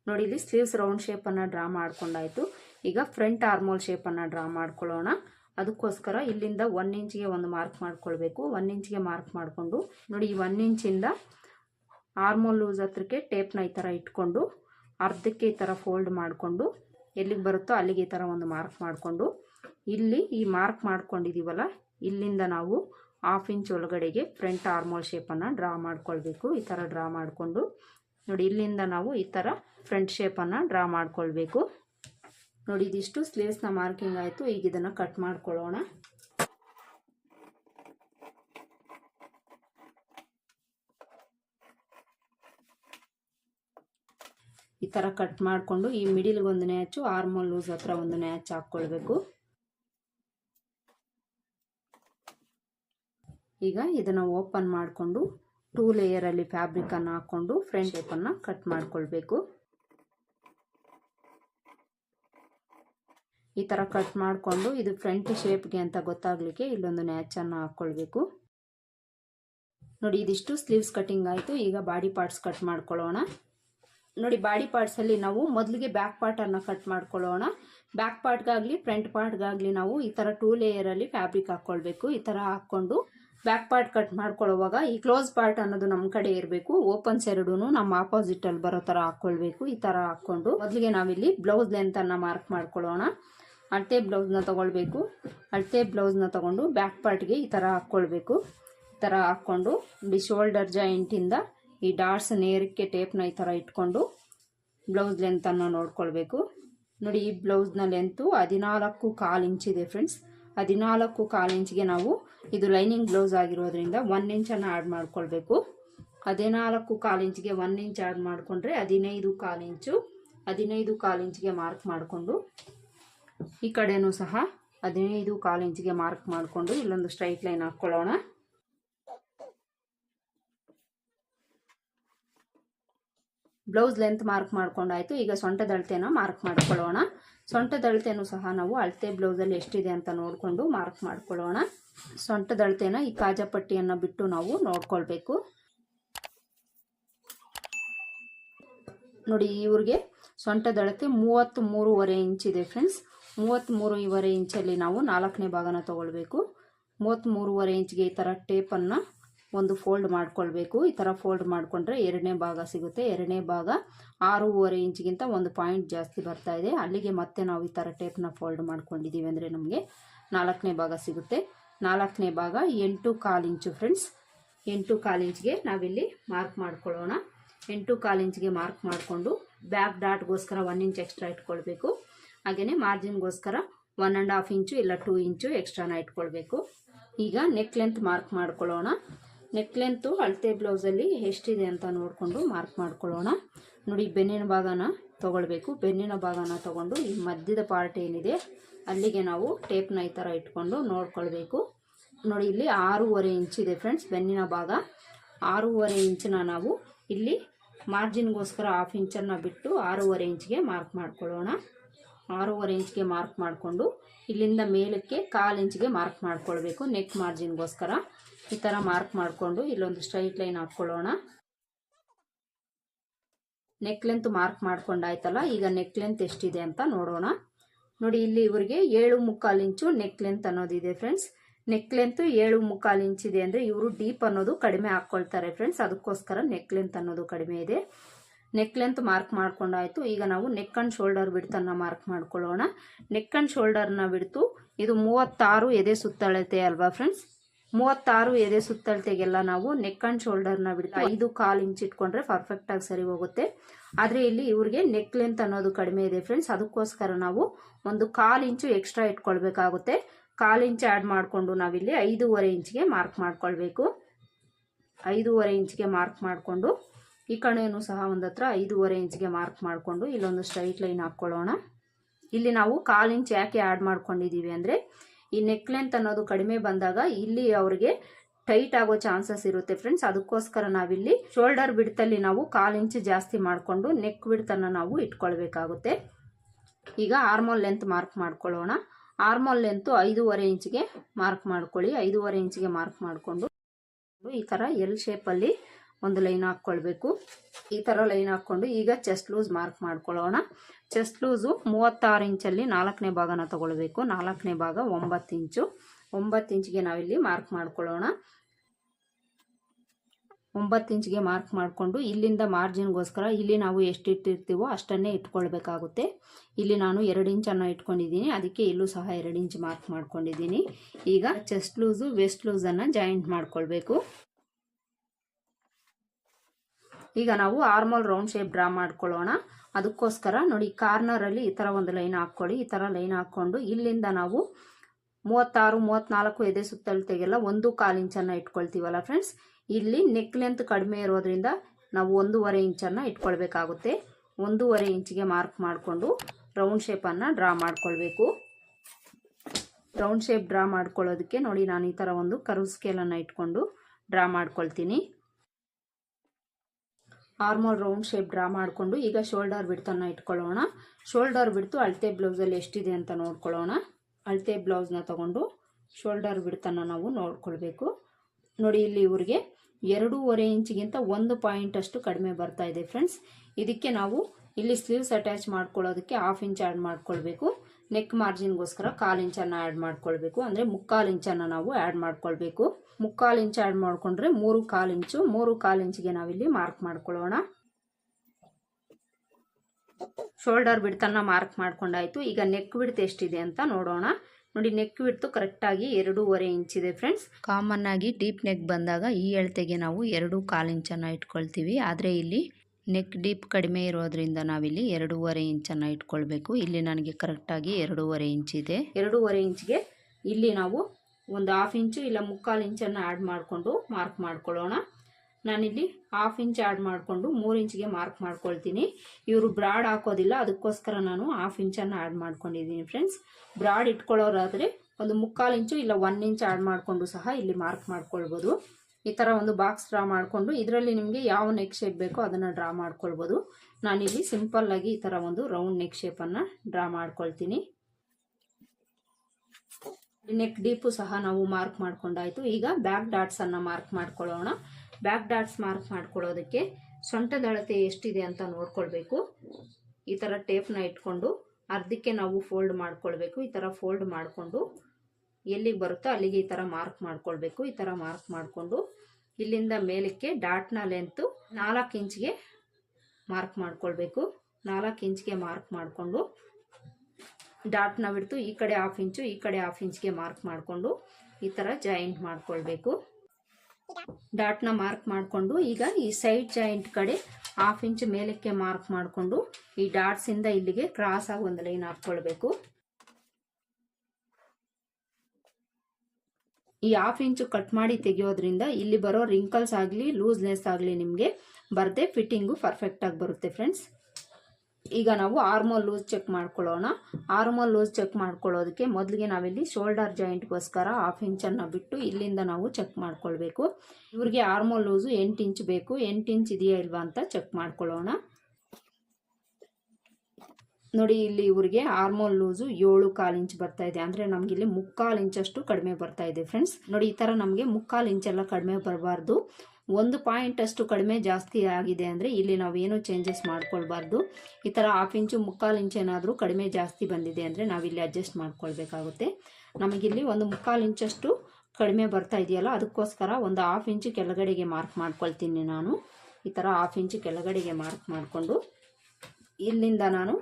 ನೋಡಿ, ಇಲ್ಲಿ ಸ್ಲೀವ್ಸ್ ರೌಂಡ್ ಶೇಪನ್ನು ಡ್ರಾ ಮಾಡ್ಕೊಂಡಾಯಿತು. ಈಗ ಫ್ರಂಟ್ ಆರ್ಮೋಲ್ ಶೇಪನ್ನು ಡ್ರಾ ಮಾಡ್ಕೊಳ್ಳೋಣ. ಅದಕ್ಕೋಸ್ಕರ ಇಲ್ಲಿಂದ ಒನ್ ಇಂಚಿಗೆ ಒಂದು ಮಾರ್ಕ್ ಮಾಡ್ಕೊಳ್ಬೇಕು. ಒನ್ ಇಂಚಿಗೆ ಮಾರ್ಕ್ ಮಾಡಿಕೊಂಡು ನೋಡಿ ಈ ಒನ್ ಇಂಚಿಂದ ಆರ್ಮೋಲ್ ಲೂಸ್ ಹತ್ರಕ್ಕೆ ಟೇಪ್ನ ಈ ಥರ ಇಟ್ಕೊಂಡು ಅರ್ಧಕ್ಕೆ ಈ ಥರ ಫೋಲ್ಡ್ ಮಾಡಿಕೊಂಡು ಎಲ್ಲಿಗೆ ಬರುತ್ತೋ ಅಲ್ಲಿಗೆ ಈ ಥರ ಒಂದು ಮಾರ್ಕ್ ಮಾಡಿಕೊಂಡು ಇಲ್ಲಿ ಈ ಮಾರ್ಕ್ ಮಾಡ್ಕೊಂಡಿದ್ದೀವಲ್ಲ, ಇಲ್ಲಿಂದ ನಾವು ಹಾಫ್ ಇಂಚ್ ಒಳಗಡೆಗೆ ಫ್ರಂಟ್ ಆರ್ಮೋಲ್ ಶೇಪನ್ನು ಡ್ರಾ ಮಾಡ್ಕೊಳ್ಬೇಕು. ಈ ಥರ ಡ್ರಾ ಮಾಡಿಕೊಂಡು ನೋಡಿ ಇಲ್ಲಿಂದ ನಾವು ಈ ಥರ ಫ್ರಂಟ್ ಶೇಪನ್ನು ಡ್ರಾ ಮಾಡ್ಕೊಳ್ಬೇಕು. ನೋಡಿ, ಇದಿಷ್ಟು ಸ್ಲೀವ್ಸ್ನ ಮಾರ್ಕಿಂಗ್ ಆಯಿತು. ಈಗ ಇದನ್ನು ಕಟ್ ಮಾಡ್ಕೊಳ್ಳೋಣ. ಈ ಥರ ಕಟ್ ಮಾಡಿಕೊಂಡು ಈ ಮಿಡಿಲ್ಗೆ ಒಂದು ನ್ಯಾಚು ಆರ್ಮೋಲ್ ಲೂಸ್ ಹತ್ರ ಒಂದು ನ್ಯಾಚ್ ಹಾಕ್ಕೊಳ್ಬೇಕು. ಈಗ ಇದನ್ನು ಓಪನ್ ಮಾಡಿಕೊಂಡು ಟೂ ಲೇಯರಲ್ಲಿ ಫ್ಯಾಬ್ರಿಕನ್ನು ಹಾಕ್ಕೊಂಡು ಫ್ರಂಟ್ ಶೇಪನ್ನು ಕಟ್ ಮಾಡ್ಕೊಳ್ಬೇಕು. ಈ ಥರ ಕಟ್ ಮಾಡಿಕೊಂಡು ಇದು ಫ್ರಂಟ್ ಶೇಪ್ಗೆ ಅಂತ ಗೊತ್ತಾಗಲಿಕ್ಕೆ ಇಲ್ಲೊಂದು ನ್ಯಾಚನ್ನು ಹಾಕ್ಕೊಳ್ಬೇಕು ನೋಡಿ, ಇದಿಷ್ಟು ಸ್ಲೀವ್ಸ್ ಕಟಿಂಗ್ ಆಯಿತು. ಈಗ ಬಾಡಿ ಪಾರ್ಟ್ಸ್ ಕಟ್ ಮಾಡ್ಕೊಳ್ಳೋಣ. ನೋಡಿ ಬಾಡಿ ಪಾರ್ಟ್ಸಲ್ಲಿ ನಾವು ಮೊದಲಿಗೆ ಬ್ಯಾಕ್ ಪಾರ್ಟನ್ನು ಕಟ್ ಮಾಡ್ಕೊಳ್ಳೋಣ. ಬ್ಯಾಕ್ ಪಾರ್ಟ್ಗಾಗಲಿ ಫ್ರಂಟ್ ಪಾರ್ಟ್ಗಾಗಲಿ ನಾವು ಈ ಥರ ಟೂ ಲೇಯರಲ್ಲಿ ಫ್ಯಾಬ್ರಿಕ್ ಹಾಕ್ಕೊಳ್ಬೇಕು ಈ ಥರ ಹಾಕ್ಕೊಂಡು ಬ್ಯಾಕ್ ಪಾರ್ಟ್ ಕಟ್ ಮಾಡ್ಕೊಳ್ಳುವಾಗ ಈ ಕ್ಲೋಸ್ ಪಾರ್ಟ್ ಅನ್ನೋದು ನಮ್ಮ ಕಡೆ ಇರಬೇಕು. ಓಪನ್ಸ್ ಎರಡೂ ನಮ್ಮ ಆಪೋಸಿಟಲ್ಲಿ ಬರೋ ಥರ ಹಾಕ್ಕೊಳ್ಬೇಕು ಈ ಥರ ಹಾಕ್ಕೊಂಡು ಮೊದಲಿಗೆ ನಾವಿಲ್ಲಿ ಬ್ಲೌಸ್ ಲೆಂತನ್ನು ಮಾರ್ಕ್ ಮಾಡ್ಕೊಳ್ಳೋಣ. ಅಳತೆ ಬ್ಲೌಸ್ನ ತೊಗೊಳ್ಬೇಕು. ಅಳತೆ ಬ್ಲೌಸ್ನ ತೊಗೊಂಡು ಬ್ಯಾಕ್ ಪಾರ್ಟ್ಗೆ ಈ ಥರ ಹಾಕ್ಕೊಳ್ಬೇಕು. ಈ ಥರ ಹಾಕ್ಕೊಂಡು ಈ ಶೋಲ್ಡರ್ ಜಾಯಿಂಟಿಂದ ಈ ಡಾಟ್ಸ್ ನೇರಕ್ಕೆ ಟೇಪ್ನ ಈ ಥರ ಇಟ್ಕೊಂಡು ಬ್ಲೌಸ್ ಲೆಂತನ್ನು ನೋಡ್ಕೊಳ್ಬೇಕು. ನೋಡಿ ಈ ಬ್ಲೌಸ್ನ ಲೆಂತು ಹದಿನಾಲ್ಕು ಕಾಲು ಇದೆ ಫ್ರೆಂಡ್ಸ್ ಹದಿನಾಲ್ಕು ಕಾಲು ಇಂಚ್ಗೆ ನಾವು ಇದು ಲೈನಿಂಗ್ ಬ್ಲೌಸ್ ಆಗಿರೋದ್ರಿಂದ ಒನ್ ಇಂಚನ್ನು ಆ್ಯಡ್ ಮಾಡ್ಕೊಳ್ಬೇಕು. ಹದಿನಾಲ್ಕು ಕಾಲು ಇಂಚ್ಗೆ ಒನ್ ಇಂಚ್ ಆ್ಯಡ್ ಮಾಡಿಕೊಂಡ್ರೆ ಹದಿನೈದು ಕಾಲು ಇಂಚು ಹದಿನೈದು ಕಾಲು ಇಂಚ್ಗೆ ಮಾರ್ಕ್ ಮಾಡಿಕೊಂಡು ಈ ಕಡೆಯೂ ಸಹ ಹದಿನೈದು ಕಾಲು ಇಂಚಿಗೆ ಮಾರ್ಕ್ ಮಾಡಿಕೊಂಡು ಇಲ್ಲೊಂದು ಸ್ಟ್ರೈಟ್ ಲೈನ್ ಹಾಕ್ಕೊಳ್ಳೋಣ. ಬ್ಲೌಸ್ ಲೆಂತ್ ಮಾರ್ಕ್ ಮಾಡ್ಕೊಂಡಾಯ್ತು. ಈಗ ಸೊಂಟದ ಅಳತೆನ ಮಾರ್ಕ್ ಮಾಡ್ಕೊಳ್ಳೋಣ. ಸೊಂಟದ ಅಳತೆನೂ ಸಹ ನಾವು ಅಳತೆ ಬ್ಲೌಸಲ್ಲಿ ಎಷ್ಟಿದೆ ಅಂತ ನೋಡಿಕೊಂಡು ಮಾರ್ಕ್ ಮಾಡ್ಕೊಳ್ಳೋಣ. ಸೊಂಟದ ಅಳತೆನ ಈ ಕಾಜಾಪಟ್ಟಿಯನ್ನು ಬಿಟ್ಟು ನಾವು ನೋಡ್ಕೊಳ್ಬೇಕು. ನೋಡಿ ಇವ್ರಿಗೆ ಸೊಂಟದ ಅಳತೆ ಮೂವತ್ತ್ ಮೂರುವರೆ ಇಂಚಿದೆ ಫ್ರೆಂಡ್ಸ್. ಮೂವತ್ತ್ಮೂರುವರೆ ಇಂಚಲ್ಲಿ ನಾವು ನಾಲ್ಕನೇ ಭಾಗನ ತೊಗೊಳ್ಬೇಕು. ಮೂವತ್ತ್ಮೂರುವರೆ ಇಂಚ್ಗೆ ಈ ಥರ ಟೇಪನ್ನು ಒಂದು ಫೋಲ್ಡ್ ಮಾಡ್ಕೊಳ್ಬೇಕು. ಈ ಥರ ಫೋಲ್ಡ್ ಮಾಡಿಕೊಂಡ್ರೆ ಎರಡನೇ ಭಾಗ ಸಿಗುತ್ತೆ. ಎರಡನೇ ಭಾಗ ಆರೂವರೆ ಇಂಚ್ಗಿಂತ ಒಂದು ಪಾಯಿಂಟ್ ಜಾಸ್ತಿ ಬರ್ತಾ ಇದೆ. ಅಲ್ಲಿಗೆ ಮತ್ತೆ ನಾವು ಈ ಥರ ಟೇಪ್ನ ಫೋಲ್ಡ್ ಮಾಡ್ಕೊಂಡಿದ್ದೀವಿ ಅಂದರೆ ನಮಗೆ ನಾಲ್ಕನೇ ಭಾಗ ಸಿಗುತ್ತೆ. ನಾಲ್ಕನೇ ಭಾಗ ಎಂಟು ಕಾಲು ಇಂಚು ಫ್ರೆಂಡ್ಸ್ ಎಂಟು ಕಾಲು ಇಂಚ್ಗೆ ನಾವಿಲ್ಲಿ ಮಾರ್ಕ್ ಮಾಡ್ಕೊಳ್ಳೋಣ. ಎಂಟು ಕಾಲು ಇಂಚ್ಗೆ ಮಾರ್ಕ್ ಮಾಡಿಕೊಂಡು ಬ್ಯಾಕ್ ಡಾಟ್ಗೋಸ್ಕರ ಒನ್ ಇಂಚ್ ಎಕ್ಸ್ಟ್ರಾ ಇಟ್ಕೊಳ್ಬೇಕು. ಹಾಗೆಯೇ ಮಾರ್ಜಿನ್ಗೋಸ್ಕರ ಒನ್ ಆ್ಯಂಡ್ ಹಾಫ್ ಇಂಚು ಇಲ್ಲ ಟೂ ಇಂಚು ಎಕ್ಸ್ಟ್ರಾನ ಇಟ್ಕೊಳ್ಬೇಕು. ಈಗ ನೆಕ್ ಲೆಂತ್ ಮಾರ್ಕ್ ಮಾಡ್ಕೊಳ್ಳೋಣ. ನೆಕ್ ಲೆಂತು ಅಳತೆ ಬ್ಲೌಸಲ್ಲಿ ಎಷ್ಟಿದೆ ಅಂತ ನೋಡಿಕೊಂಡು ಮಾರ್ಕ್ ಮಾಡ್ಕೊಳ್ಳೋಣ. ನೋಡಿ, ಬೆನ್ನಿನ ಭಾಗನ ತೊಗೊಳ್ಬೇಕು. ಬೆನ್ನಿನ ಭಾಗನ ತೊಗೊಂಡು ಈ ಮಧ್ಯದ ಪಾರ್ಟ್ ಏನಿದೆ, ಅಲ್ಲಿಗೆ ನಾವು ಟೇಪ್ನ ಈ ಥರ ಇಟ್ಕೊಂಡು ನೋಡ್ಕೊಳ್ಬೇಕು. ನೋಡಿ, ಇಲ್ಲಿ ಆರೂವರೆ ಇಂಚಿದೆ ಫ್ರೆಂಡ್ಸ್ ಬೆನ್ನಿನ ಭಾಗ. ಆರೂವರೆ ಇಂಚನ್ನ ನಾವು ಇಲ್ಲಿ ಮಾರ್ಜಿನ್ಗೋಸ್ಕರ ಹಾಫ್ ಇಂಚನ್ನು ಬಿಟ್ಟು ಆರೂವರೆ ಇಂಚ್ಗೆ ಮಾರ್ಕ್ ಮಾಡ್ಕೊಳ್ಳೋಣ. ಆರೂವರೆ ಇಂಚ್ಗೆ ಮಾರ್ಕ್ ಮಾಡಿಕೊಂಡು ಇಲ್ಲಿಂದ ಮೇಲಕ್ಕೆ ಕಾಲು ಇಂಚ್ಗೆ ಮಾರ್ಕ್ ಮಾಡ್ಕೊಳ್ಬೇಕು ನೆಕ್ ಮಾರ್ಜಿನ್ಗೋಸ್ಕರ. ಈ ಥರ ಮಾರ್ಕ್ ಮಾಡಿಕೊಂಡು ಇಲ್ಲೊಂದು ಸ್ಟ್ರೈಟ್ ಲೈನ್ ಹಾಕ್ಕೊಳ್ಳೋಣ. ನೆಕ್ ಲೆಂತ್ ಮಾರ್ಕ್ ಮಾಡ್ಕೊಂಡಾಯ್ತಲ್ಲ, ಈಗ ನೆಕ್ ಲೆಂತ್ ಎಷ್ಟಿದೆ ಅಂತ ನೋಡೋಣ. ನೋಡಿ, ಇಲ್ಲಿ ಇವರಿಗೆ ಏಳು ಮುಕ್ಕಾಲು ಇಂಚು ನೆಕ್ ಲೆಂತ್ ಅನ್ನೋದಿದೆ ಫ್ರೆಂಡ್ಸ್. ನೆಕ್ ಲೆಂತ್ ಏಳು ಮುಕ್ಕಾಲು ಇಂಚಿದೆ ಅಂದರೆ ಇವರು ಡೀಪ್ ಅನ್ನೋದು ಕಡಿಮೆ ಹಾಕ್ಕೊಳ್ತಾರೆ ಫ್ರೆಂಡ್ಸ್. ಅದಕ್ಕೋಸ್ಕರ ನೆಕ್ ಲೆಂತ್ ಅನ್ನೋದು ಕಡಿಮೆ ಇದೆ. ನೆಕ್ ಲೆಂತ್ ಮಾರ್ಕ್ ಮಾಡ್ಕೊಂಡಾಯ್ತು. ಈಗ ನಾವು ನೆಕ್ ಆ್ಯಂಡ್ ಶೋಲ್ಡರ್ ಬಿಡ್ತನ್ನು ಮಾರ್ಕ್ ಮಾಡ್ಕೊಳ್ಳೋಣ. ನೆಕ್ ಆ್ಯಂಡ್ ಶೋಲ್ಡರ್ನ ಬಿಡ್ತು ಇದು ಮೂವತ್ತಾರು ಎದೆ ಸುತ್ತಳತೆ ಅಲ್ವಾ ಫ್ರೆಂಡ್ಸ್ ಮೂವತ್ತಾರು ಎದೆ ಸುತ್ತಳತೆಗೆಲ್ಲ ನಾವು ನೆಕ್ ಆ್ಯಂಡ್ ಶೋಲ್ಡರ್ನ ಬಿಡ್ತು ಐದು ಕಾಲು ಇಂಚ್ ಇಟ್ಕೊಂಡ್ರೆ ಪರ್ಫೆಕ್ಟಾಗಿ ಸರಿ ಹೋಗುತ್ತೆ. ಆದರೆ ಇಲ್ಲಿ ಇವ್ರಿಗೆ ನೆಕ್ ಲೆಂತ್ ಅನ್ನೋದು ಕಡಿಮೆ ಇದೆ ಫ್ರೆಂಡ್ಸ್ ಅದಕ್ಕೋಸ್ಕರ ನಾವು ಒಂದು ಕಾಲು ಇಂಚು ಎಕ್ಸ್ಟ್ರಾ ಇಟ್ಕೊಳ್ಬೇಕಾಗುತ್ತೆ. ಕಾಲು ಇಂಚ್ ಆ್ಯಡ್ ಮಾಡಿಕೊಂಡು ನಾವಿಲ್ಲಿ ಐದೂವರೆ ಇಂಚ್ಗೆ ಮಾರ್ಕ್ ಮಾಡ್ಕೊಳ್ಬೇಕು. ಐದೂವರೆ ಇಂಚ್ಗೆ ಮಾರ್ಕ್ ಮಾಡಿಕೊಂಡು ಈ ಕಣೆಯನ್ನು ಸಹ ಒಂದು ಹತ್ರ ಐದೂವರೆ ಇಂಚ್ಗೆ ಮಾರ್ಕ್ ಮಾಡಿಕೊಂಡು ಇಲ್ಲೊಂದು ಸ್ಟ್ರೈಟ್ ಲೈನ್ ಹಾಕ್ಕೊಳ್ಳೋಣ. ಇಲ್ಲಿ ನಾವು ಕಾಲು ಇಂಚ್ ಯಾಕೆ ಆ್ಯಡ್ ಮಾಡ್ಕೊಂಡಿದ್ದೀವಿ ಅಂದರೆ, ಈ ನೆಕ್ ಲೆಂತ್ ಅನ್ನೋದು ಕಡಿಮೆ ಬಂದಾಗ ಇಲ್ಲಿ ಅವ್ರಿಗೆ ಟೈಟ್ ಆಗೋ ಚಾನ್ಸಸ್ ಇರುತ್ತೆ ಫ್ರೆಂಡ್ಸ್. ಅದಕ್ಕೋಸ್ಕರ ನಾವಿಲ್ಲಿ ಶೋಲ್ಡರ್ ಬಿಡ್ತಲ್ಲಿ ನಾವು ಕಾಲು ಇಂಚ್ ಜಾಸ್ತಿ ಮಾಡಿಕೊಂಡು ನೆಕ್ ಬಿಡ್ತನ್ನು ನಾವು ಇಟ್ಕೊಳ್ಬೇಕಾಗುತ್ತೆ. ಈಗ ಆರ್ಮೋಲ್ ಲೆಂತ್ ಮಾರ್ಕ್ ಮಾಡ್ಕೊಳ್ಳೋಣ. ಆರ್ಮೋಲ್ ಲೆಂತು ಐದೂವರೆ ಇಂಚ್ಗೆ ಮಾರ್ಕ್ ಮಾಡ್ಕೊಳ್ಳಿ. ಐದೂವರೆ ಇಂಚ್ಗೆ ಮಾರ್ಕ್ ಮಾಡಿಕೊಂಡು ಈ ಥರ ಎಲ್ ಶೇಪಲ್ಲಿ ಒಂದು ಲೈನ್ ಹಾಕ್ಕೊಳ್ಬೇಕು ಈ ಥರ ಲೈನ್ ಹಾಕ್ಕೊಂಡು ಈಗ ಚೆಸ್ಟ್ ಲೂಸ್ ಮಾರ್ಕ್ ಮಾಡ್ಕೊಳ್ಳೋಣ. ಚೆಸ್ಟ್ ಲೂಸು ಮೂವತ್ತಾರು ಇಂಚಲ್ಲಿ ನಾಲ್ಕನೇ ಭಾಗನ ತಗೊಳ್ಬೇಕು. ನಾಲ್ಕನೇ ಭಾಗ ಒಂಬತ್ತು ಇಂಚು. ಒಂಬತ್ತು ಇಂಚಿಗೆ ನಾವಿಲ್ಲಿ ಮಾರ್ಕ್ ಮಾಡ್ಕೊಳ್ಳೋಣ. ಒಂಬತ್ತು ಇಂಚಿಗೆ ಮಾರ್ಕ್ ಮಾಡಿಕೊಂಡು ಇಲ್ಲಿಂದ ಮಾರ್ಜಿನ್ಗೋಸ್ಕರ ಇಲ್ಲಿ ನಾವು ಎಷ್ಟು ಇಟ್ಟಿರ್ತೀವೋ ಅಷ್ಟನ್ನೇ ಇಟ್ಕೊಳ್ಬೇಕಾಗುತ್ತೆ. ಇಲ್ಲಿ ನಾನು ಎರಡು ಇಂಚನ್ನು ಇಟ್ಕೊಂಡಿದ್ದೀನಿ. ಅದಕ್ಕೆ ಇಲ್ಲೂ ಸಹ ಎರಡು ಇಂಚ್ ಮಾರ್ಕ್ ಮಾಡ್ಕೊಂಡಿದ್ದೀನಿ. ಈಗ ಚೆಸ್ಟ್ ಲೂಸು ವೆಸ್ಟ್ ಲೂಸನ್ನು ಜಾಯಿಂಟ್ ಮಾಡ್ಕೊಳ್ಬೇಕು. ಈಗ ನಾವು ಆರ್ಮಲ್ ರೌಂಡ್ ಶೇಪ್ ಡ್ರಾ ಮಾಡ್ಕೊಳ್ಳೋಣ. ಅದಕ್ಕೋಸ್ಕರ ನೋಡಿ ಕಾರ್ನರಲ್ಲಿ ಈ ಥರ ಒಂದು ಲೈನ್ ಹಾಕ್ಕೊಳ್ಳಿ. ಈ ಥರ ಲೈನ್ ಹಾಕ್ಕೊಂಡು ಇಲ್ಲಿಂದ ನಾವು ಮೂವತ್ತಾರು ಮೂವತ್ತ್ನಾಲ್ಕು ಎದೆ ಸುತ್ತಳತೆಗೆಲ್ಲ ಒಂದು ಕಾಲು ಇಂಚನ್ನು ಇಟ್ಕೊಳ್ತೀವಲ್ಲ ಫ್ರೆಂಡ್ಸ್ ಇಲ್ಲಿ ನೆಕ್ ಲೆಂತ್ ಕಡಿಮೆ ಇರೋದ್ರಿಂದ ನಾವು ಒಂದೂವರೆ ಇಂಚನ್ನು ಇಟ್ಕೊಳ್ಬೇಕಾಗುತ್ತೆ. ಒಂದೂವರೆ ಇಂಚಿಗೆ ಮಾರ್ಕ್ ಮಾಡಿಕೊಂಡು ರೌಂಡ್ ಶೇಪನ್ನು ಡ್ರಾ ಮಾಡ್ಕೊಳ್ಬೇಕು. ರೌಂಡ್ ಶೇಪ್ ಡ್ರಾ ಮಾಡ್ಕೊಳ್ಳೋದಕ್ಕೆ ನೋಡಿ, ನಾನು ಈ ಥರ ಒಂದು ಕರ್ವ್ ಸ್ಕೇಲನ್ನು ಇಟ್ಕೊಂಡು ಡ್ರಾ ಮಾಡ್ಕೊಳ್ತೀನಿ. ಆರ್ಮೋಲ್ ರೌಂಡ್ ಶೇಪ್ ಡ್ರಾ ಮಾಡಿಕೊಂಡು ಈಗ ಶೋಲ್ಡರ್ ಬಿಡ್ತನ್ನು ಇಟ್ಕೊಳ್ಳೋಣ. ಶೋಲ್ಡರ್ ಬಿಡ್ತು ಅಳತೆ ಬ್ಲೌಸಲ್ಲಿ ಎಷ್ಟಿದೆ ಅಂತ ನೋಡ್ಕೊಳ್ಳೋಣ. ಅಳತೆ ಬ್ಲೌಸ್ನ ತಗೊಂಡು ಶೋಲ್ಡರ್ ಬಿಡ್ತನ್ನು ನಾವು ನೋಡ್ಕೊಳ್ಬೇಕು. ನೋಡಿ ಇಲ್ಲಿ ಇವ್ರಿಗೆ ಎರಡೂವರೆ ಇಂಚಿಗಿಂತ ಒಂದು ಪಾಯಿಂಟ್ ಅಷ್ಟು ಕಡಿಮೆ ಬರ್ತಾ ಇದೆ ಫ್ರೆಂಡ್ಸ್ ಇದಕ್ಕೆ ನಾವು ಇಲ್ಲಿ ಸ್ಲೀವ್ಸ್ ಅಟ್ಯಾಚ್ ಮಾಡ್ಕೊಳ್ಳೋದಕ್ಕೆ ಹಾಫ್ ಇಂಚ್ ಆ್ಯಡ್ ಮಾಡ್ಕೊಳ್ಬೇಕು. ನೆಕ್ ಮಾರ್ಜಿನ್ಗೋಸ್ಕರ ಕಾಲು ಇಂಚನ್ನು ಆ್ಯಡ್ ಮಾಡ್ಕೊಳ್ಬೇಕು. ಅಂದರೆ ಮುಕ್ಕಾಲು ಇಂಚನ್ನು ನಾವು ಆ್ಯಡ್ ಮಾಡ್ಕೊಳ್ಬೇಕು. ಮುಕ್ಕಾಲು ಇಂಚು ಆ್ಯಡ್ ಮಾಡಿಕೊಂಡ್ರೆ ಮೂರು ಕಾಲು ಇಂಚು, ಮೂರು ಕಾಲು ಇಂಚಿಗೆ ನಾವಿಲ್ಲಿ ಮಾರ್ಕ್ ಮಾಡ್ಕೊಳ್ಳೋಣ. ಶೋಲ್ಡರ್ ಬಿಡ್ತನ್ನ ಮಾರ್ಕ್ ಮಾಡ್ಕೊಂಡಾಯ್ತು. ಈಗ ನೆಕ್ ಬಿಡ್ತು ಎಷ್ಟಿದೆ ಅಂತ ನೋಡೋಣ. ನೋಡಿ ನೆಕ್ ಬಿಡ್ತು ಕರೆಕ್ಟಾಗಿ ಎರಡೂವರೆ ಇಂಚಿದೆ ಫ್ರೆಂಡ್ಸ್ ಕಾಮನ್ ಆಗಿ ಡೀಪ್ ನೆಕ್ ಬಂದಾಗ ಈ ಎಳ್ತೆಗೆ ನಾವು ಎರಡು ಕಾಲು ಇಂಚನ್ನು ಇಟ್ಕೊಳ್ತೀವಿ. ಆದರೆ ಇಲ್ಲಿ ನೆಕ್ ಡೀಪ್ ಕಡಿಮೆ ಇರೋದ್ರಿಂದ ನಾವಿಲ್ಲಿ ಎರಡೂವರೆ ಇಂಚನ್ನು ಇಟ್ಕೊಳ್ಬೇಕು. ಇಲ್ಲಿ ನನಗೆ ಕರೆಕ್ಟಾಗಿ ಎರಡೂವರೆ ಇಂಚಿದೆ ಎರಡೂವರೆ ಇಂಚ್ಗೆ ಇಲ್ಲಿ ನಾವು ಒಂದು ಹಾಫ್ ಇಂಚು ಇಲ್ಲ ಮುಕ್ಕಾಲು ಇಂಚನ್ನು ಆ್ಯಡ್ ಮಾಡಿಕೊಂಡು ಮಾರ್ಕ್ ಮಾಡ್ಕೊಳ್ಳೋಣ. ನಾನಿಲ್ಲಿ ಹಾಫ್ ಇಂಚ್ ಆ್ಯಡ್ ಮಾಡಿಕೊಂಡು ಮೂರು ಇಂಚಿಗೆ ಮಾರ್ಕ್ ಮಾಡ್ಕೊಳ್ತೀನಿ. ಇವರು ಬ್ರಾಡ್ ಹಾಕೋದಿಲ್ಲ, ಅದಕ್ಕೋಸ್ಕರ ನಾನು ಹಾಫ್ ಇಂಚನ್ನು ಆ್ಯಡ್ ಮಾಡ್ಕೊಂಡಿದ್ದೀನಿ ಫ್ರೆಂಡ್ಸ್ ಬ್ರಾಡ್ ಇಟ್ಕೊಳ್ಳೋರಾದರೆ ಒಂದು ಮುಕ್ಕಾಲು ಇಂಚು ಇಲ್ಲ ಒನ್ ಇಂಚ್ ಆ್ಯಡ್ ಮಾಡಿಕೊಂಡು ಸಹ ಇಲ್ಲಿ ಮಾರ್ಕ್ ಮಾಡ್ಕೊಳ್ಬೋದು. ಈ ಥರ ಒಂದು ಬಾಕ್ಸ್ ಡ್ರಾ ಮಾಡಿಕೊಂಡು ಇದರಲ್ಲಿ ನಿಮಗೆ ಯಾವ ನೆಕ್ ಶೇಪ್ ಬೇಕೋ ಅದನ್ನು ಡ್ರಾ ಮಾಡ್ಕೊಳ್ಬೋದು. ನಾನಿಲ್ಲಿ ಸಿಂಪಲ್ಲಾಗಿ ಈ ಥರ ಒಂದು ರೌಂಡ್ ನೆಕ್ ಶೇಪನ್ನು ಡ್ರಾ ಮಾಡ್ಕೊಳ್ತೀನಿ. ನೆಕ್ ಡೀಪು ಸಹ ನಾವು ಮಾರ್ಕ್ ಮಾಡ್ಕೊಂಡಾಯ್ತು. ಈಗ ಬ್ಯಾಕ್ ಡಾಟ್ಸನ್ನು ಮಾರ್ಕ್ ಮಾಡ್ಕೊಳ್ಳೋಣ. ಬ್ಯಾಕ್ ಡಾಟ್ಸ್ ಮಾರ್ಕ್ ಮಾಡ್ಕೊಳ್ಳೋದಕ್ಕೆ ಸೊಂಟದ ಅಳತೆ ಎಷ್ಟಿದೆ ಅಂತ ನೋಡ್ಕೊಳ್ಬೇಕು. ಈ ಥರ ಟೇಪ್ನ ಇಟ್ಕೊಂಡು ಅರ್ಧಕ್ಕೆ ನಾವು ಫೋಲ್ಡ್ ಮಾಡ್ಕೊಳ್ಬೇಕು. ಈ ಥರ ಫೋಲ್ಡ್ ಮಾಡಿಕೊಂಡು ಎಲ್ಲಿಗೆ ಬರುತ್ತೋ ಅಲ್ಲಿಗೆ ಈ ಥರ ಮಾರ್ಕ್ ಮಾಡ್ಕೊಳ್ಬೇಕು. ಈ ಥರ ಮಾರ್ಕ್ ಮಾಡಿಕೊಂಡು ಇಲ್ಲಿಂದ ಮೇಲಕ್ಕೆ ಡಾಟ್ನ ಲೆಂತು ನಾಲ್ಕು ಇಂಚ್ಗೆ ಮಾರ್ಕ್ ಮಾಡ್ಕೊಳ್ಬೇಕು. ನಾಲ್ಕು ಇಂಚ್ಗೆ ಮಾರ್ಕ್ ಮಾಡಿಕೊಂಡು ಡಾಟ್ನ ಬಿಡ್ತು. ಈ ಕಡೆ ಹಾಫ್ ಇಂಚು, ಈ ಕಡೆ ಹಾಫ್ ಇಂಚ್ಗೆ ಮಾರ್ಕ್ ಮಾಡಿಕೊಂಡು ಈ ಥರ ಜಾಯಿಂಟ್ ಮಾಡ್ಕೊಳ್ಬೇಕು. ಡಾಟ್ನ ಮಾರ್ಕ್ ಮಾಡಿಕೊಂಡು ಈಗ ಈ ಸೈಡ್ ಜಾಯಿಂಟ್ ಕಡೆ ಹಾಫ್ ಇಂಚ್ ಮೇಲಕ್ಕೆ ಮಾರ್ಕ್ ಮಾಡಿಕೊಂಡು ಈ ಡಾಟ್ಸಿಂದ ಇಲ್ಲಿಗೆ ಕ್ರಾಸ್ ಆಗಿ ಒಂದು ಲೈನ್ ಹಾಕ್ಕೊಳ್ಬೇಕು. ಈ ಹಾಫ್ ಇಂಚು ಕಟ್ ಮಾಡಿ ತೆಗೆಯೋದ್ರಿಂದ ಇಲ್ಲಿ ಬರೋ ರಿಂಕಲ್ಸ್ ಆಗಲಿ ಲೂಸ್ನೆಸ್ ಆಗಲಿ ನಿಮಗೆ ಬರದೆ ಫಿಟ್ಟಿಂಗು ಪರ್ಫೆಕ್ಟಾಗಿ ಬರುತ್ತೆ ಫ್ರೆಂಡ್ಸ್ ಈಗ ನಾವು ಆರ್ಮೋಲ್ ಲೂಸ್ ಚೆಕ್ ಮಾಡ್ಕೊಳ್ಳೋಣ. ಆರ್ಮೋಲ್ ಲೂಸ್ ಚೆಕ್ ಮಾಡ್ಕೊಳ್ಳೋದಕ್ಕೆ ಮೊದಲಿಗೆ ನಾವಿಲ್ಲಿ ಶೋಲ್ಡರ್ ಜಾಯಿಂಟ್ಗೋಸ್ಕರ ಹಾಫ್ ಇಂಚನ್ನು ಬಿಟ್ಟು ಇಲ್ಲಿಂದ ನಾವು ಚೆಕ್ ಮಾಡ್ಕೊಳ್ಬೇಕು. ಇವ್ರಿಗೆ ಆರ್ಮೋಲ್ ಲೂಸು ಎಂಟು ಇಂಚ್ ಬೇಕು. ಎಂಟು ಇಂಚ್ ಇದೆಯಾ ಇಲ್ವಾ ಅಂತ ಚೆಕ್ ಮಾಡ್ಕೊಳ್ಳೋಣ. ನೋಡಿ, ಇಲ್ಲಿ ಇವರಿಗೆ ಆರ್ಮೋಲ್ ಲೂಸು ಏಳು ಕಾಲು ಇಂಚ್ ಬರ್ತಾ ಇದೆ. ಅಂದರೆ ನಮಗೆ ಇಲ್ಲಿ ಮುಕ್ಕಾಲು ಇಂಚಷ್ಟು ಕಡಿಮೆ ಬರ್ತಾ ಇದೆ ಫ್ರೆಂಡ್ಸ್. ನೋಡಿ, ಈ ಥರ ನಮಗೆ ಮುಕ್ಕಾಲು ಇಂಚೆಲ್ಲ ಕಡಿಮೆ ಬರಬಾರ್ದು. ಒಂದು ಪಾಯಿಂಟ್ ಅಷ್ಟು ಕಡಿಮೆ ಜಾಸ್ತಿ ಆಗಿದೆ ಅಂದರೆ ಇಲ್ಲಿ ನಾವೇನು ಚೇಂಜಸ್ ಮಾಡ್ಕೊಳ್ಬಾರ್ದು. ಈ ಥರ ಹಾಫ್ ಇಂಚು, ಮುಕ್ಕಾಲು ಇಂಚ್ ಏನಾದರೂ ಕಡಿಮೆ ಜಾಸ್ತಿ ಬಂದಿದೆ ಅಂದರೆ ನಾವಿಲ್ಲಿ ಅಡ್ಜಸ್ಟ್ ಮಾಡ್ಕೊಳ್ಬೇಕಾಗುತ್ತೆ. ನಮಗಿಲ್ಲಿ ಒಂದು ಮುಕ್ಕಾಲು ಇಂಚಷ್ಟು ಕಡಿಮೆ ಬರ್ತಾ ಇದೆಯಲ್ಲ, ಅದಕ್ಕೋಸ್ಕರ ಒಂದು ಹಾಫ್ ಇಂಚು ಕೆಳಗಡೆಗೆ ಮಾರ್ಕ್ ಮಾಡ್ಕೊಳ್ತೀನಿ ನಾನು. ಈ ಥರ ಹಾಫ್ ಇಂಚು ಕೆಳಗಡೆಗೆ ಮಾರ್ಕ್ ಮಾಡಿಕೊಂಡು ಇಲ್ಲಿಂದ ನಾನು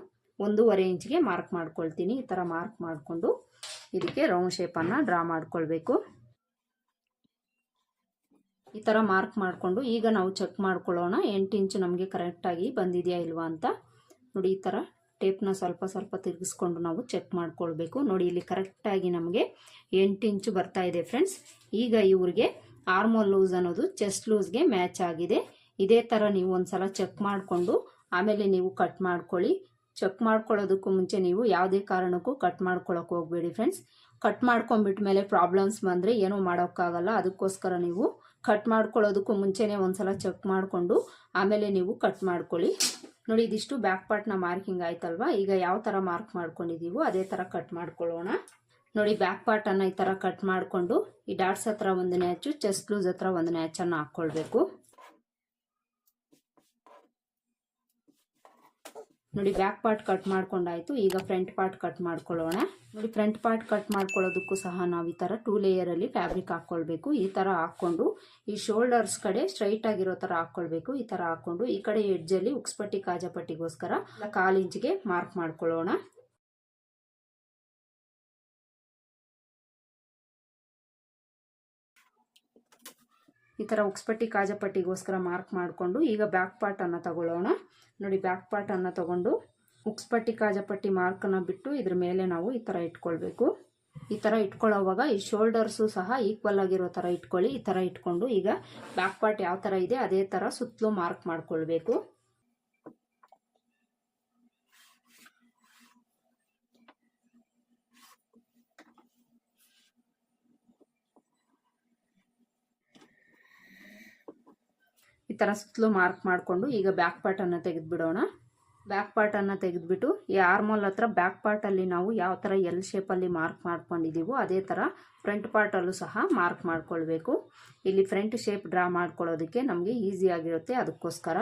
ಒಂದೂವರೆ ಇಂಚಿಗೆ ಮಾರ್ಕ್ ಮಾಡ್ಕೊಳ್ತೀನಿ. ಈ ಥರ ಮಾರ್ಕ್ ಮಾಡಿಕೊಂಡು ಇದಕ್ಕೆ ರೌಂಡ್ ಶೇಪನ್ನು ಡ್ರಾ ಮಾಡ್ಕೊಳ್ಬೇಕು. ಈ ಥರ ಮಾರ್ಕ್ ಮಾಡಿಕೊಂಡು ಈಗ ನಾವು ಚೆಕ್ ಮಾಡ್ಕೊಳ್ಳೋಣ, ಎಂಟು ಇಂಚು ನಮಗೆ ಕರೆಕ್ಟಾಗಿ ಬಂದಿದೆಯಾ ಇಲ್ವಾ ಅಂತ. ನೋಡಿ, ಈ ಥರ ಟೇಪ್ನ ಸ್ವಲ್ಪ ಸ್ವಲ್ಪ ತಿರುಗಿಸ್ಕೊಂಡು ನಾವು ಚೆಕ್ ಮಾಡ್ಕೊಳ್ಬೇಕು. ನೋಡಿ, ಇಲ್ಲಿ ಕರೆಕ್ಟಾಗಿ ನಮಗೆ ಎಂಟು ಇಂಚು ಬರ್ತಾ ಇದೆ ಫ್ರೆಂಡ್ಸ್. ಈಗ ಇವ್ರಿಗೆ ಆರ್ಮೋಲ್ ಲೂಸ್ ಅನ್ನೋದು ಚೆಸ್ಟ್ ಲೂಸ್ಗೆ ಮ್ಯಾಚ್ ಆಗಿದೆ. ಇದೇ ಥರ ನೀವು ಒಂದು ಸಲ ಚೆಕ್ ಮಾಡಿಕೊಂಡು ಆಮೇಲೆ ನೀವು ಕಟ್ ಮಾಡ್ಕೊಳ್ಳಿ. ಚೆಕ್ ಮಾಡ್ಕೊಳ್ಳೋದಕ್ಕೂ ಮುಂಚೆ ನೀವು ಯಾವುದೇ ಕಾರಣಕ್ಕೂ ಕಟ್ ಮಾಡ್ಕೊಳ್ಳೋಕೆ ಹೋಗಬೇಡಿ ಫ್ರೆಂಡ್ಸ್ ಕಟ್ ಮಾಡ್ಕೊಂಬಿಟ್ಮೇಲೆ ಪ್ರಾಬ್ಲಮ್ಸ್ ಬಂದರೆ ಏನೂ ಮಾಡೋಕ್ಕಾಗಲ್ಲ. ಅದಕ್ಕೋಸ್ಕರ ನೀವು ಕಟ್ ಮಾಡ್ಕೊಳ್ಳೋದಕ್ಕೂ ಮುಂಚೆನೇ ಒಂದ್ಸಲ ಚೆಕ್ ಮಾಡಿಕೊಂಡು ಆಮೇಲೆ ನೀವು ಕಟ್ ಮಾಡ್ಕೊಳ್ಳಿ. ನೋಡಿ, ಇದಿಷ್ಟು ಬ್ಯಾಕ್ ಪಾರ್ಟ್ನ ಮಾರ್ಕಿಂಗ್ ಆಯ್ತಲ್ವಾ? ಈಗ ಯಾವ ಥರ ಮಾರ್ಕ್ ಮಾಡ್ಕೊಂಡಿದ್ದೀವೋ ಅದೇ ಥರ ಕಟ್ ಮಾಡ್ಕೊಳ್ಳೋಣ. ನೋಡಿ ಬ್ಯಾಕ್ ಪಾರ್ಟನ್ನು ಈ ಥರ ಕಟ್ ಮಾಡಿಕೊಂಡು ಈ ಡಾಟ್ಸ್ ಹತ್ರ ಒಂದು ನ್ಯಾಚು ಚೆಸ್ಟ್ ಲೂಸ್ ಹತ್ರ ಒಂದು ನ್ಯಾಚನ್ನು ಹಾಕ್ಕೊಳ್ಬೇಕು. ನೋಡಿ ಬ್ಯಾಕ್ ಪಾರ್ಟ್ ಕಟ್ ಮಾಡ್ಕೊಂಡಾಯ್ತು. ಈಗ ಫ್ರಂಟ್ ಪಾರ್ಟ್ ಕಟ್ ಮಾಡ್ಕೊಳ್ಳೋಣ. ನೋಡಿ ಫ್ರಂಟ್ ಪಾರ್ಟ್ ಕಟ್ ಮಾಡ್ಕೊಳ್ಳೋದಕ್ಕೂ ಸಹ ನಾವು ಈ ಥರ ಟೂ ಲೇಯರಲ್ಲಿ ಫ್ಯಾಬ್ರಿಕ್ ಹಾಕ್ಕೊಳ್ಬೇಕು. ಈ ಥರ ಹಾಕ್ಕೊಂಡು ಈ ಶೋಲ್ಡರ್ಸ್ ಕಡೆ ಸ್ಟ್ರೈಟ್ ಆಗಿರೋ ಥರ ಹಾಕ್ಕೊಳ್ಬೇಕು. ಈ ಥರ ಹಾಕ್ಕೊಂಡು ಈ ಕಡೆ ಎಡ್ಜಲ್ಲಿ ಉಕ್ಸ್ಪಟ್ಟಿ ಕಾಜಪಟ್ಟಿಗೋಸ್ಕರ ಕಾಲು ಇಂಚಿಗೆ ಮಾರ್ಕ್ ಮಾಡ್ಕೊಳ್ಳೋಣ. ಈ ಥರ ಉಕ್ಸ್ಪಟ್ಟಿ ಕಾಜಪಟ್ಟಿಗೋಸ್ಕರ ಮಾರ್ಕ್ ಮಾಡಿಕೊಂಡು ಈಗ ಬ್ಯಾಕ್ ಪಾರ್ಟನ್ನು ತಗೊಳ್ಳೋಣ. ನೋಡಿ ಬ್ಯಾಕ್ ಪಾರ್ಟನ್ನು ತಗೊಂಡು ಉಕ್ಸ್ಪಟ್ಟಿ ಕಾಜಪಟ್ಟಿ ಮಾರ್ಕನ್ನು ಬಿಟ್ಟು ಇದ್ರ ಮೇಲೆ ನಾವು ಈ ಥರ ಇಟ್ಕೊಳ್ಬೇಕು. ಈ ಥರ ಇಟ್ಕೊಳ್ಳೋವಾಗ ಈ ಶೋಲ್ಡರ್ಸು ಸಹ ಈಕ್ವಲ್ ಆಗಿರೋ ಥರ ಇಟ್ಕೊಳ್ಳಿ. ಈ ಥರ ಇಟ್ಕೊಂಡು ಈಗ ಬ್ಯಾಕ್ ಪಾರ್ಟ್ ಯಾವ ಥರ ಇದೆ, ಅದೇ ಥರ ಸುತ್ತಲೂ ಮಾರ್ಕ್ ಮಾಡ್ಕೊಳ್ಬೇಕು. ಈ ಥರ ಸುತ್ತಲೂ ಮಾರ್ಕ್ ಮಾಡಿಕೊಂಡು ಈಗ ಬ್ಯಾಕ್ ಪಾರ್ಟನ್ನು ತೆಗೆದುಬಿಡೋಣ. ಬ್ಯಾಕ್ ಪಾರ್ಟನ್ನು ತೆಗೆದುಬಿಟ್ಟು ಈ ಆರ್ಮೋಲ್ ಹತ್ರ ಬ್ಯಾಕ್ ಪಾರ್ಟಲ್ಲಿ ನಾವು ಯಾವ ಥರ ಎಲ್ ಶೇಪಲ್ಲಿ ಮಾರ್ಕ್ ಮಾಡ್ಕೊಂಡಿದ್ದೀವೋ ಅದೇ ಥರ ಫ್ರಂಟ್ ಪಾರ್ಟಲ್ಲೂ ಸಹ ಮಾರ್ಕ್ ಮಾಡ್ಕೊಳ್ಬೇಕು. ಇಲ್ಲಿ ಫ್ರಂಟ್ ಶೇಪ್ ಡ್ರಾ ಮಾಡ್ಕೊಳ್ಳೋದಕ್ಕೆ ನಮಗೆ ಈಸಿ ಆಗಿರುತ್ತೆ ಅದಕ್ಕೋಸ್ಕರ.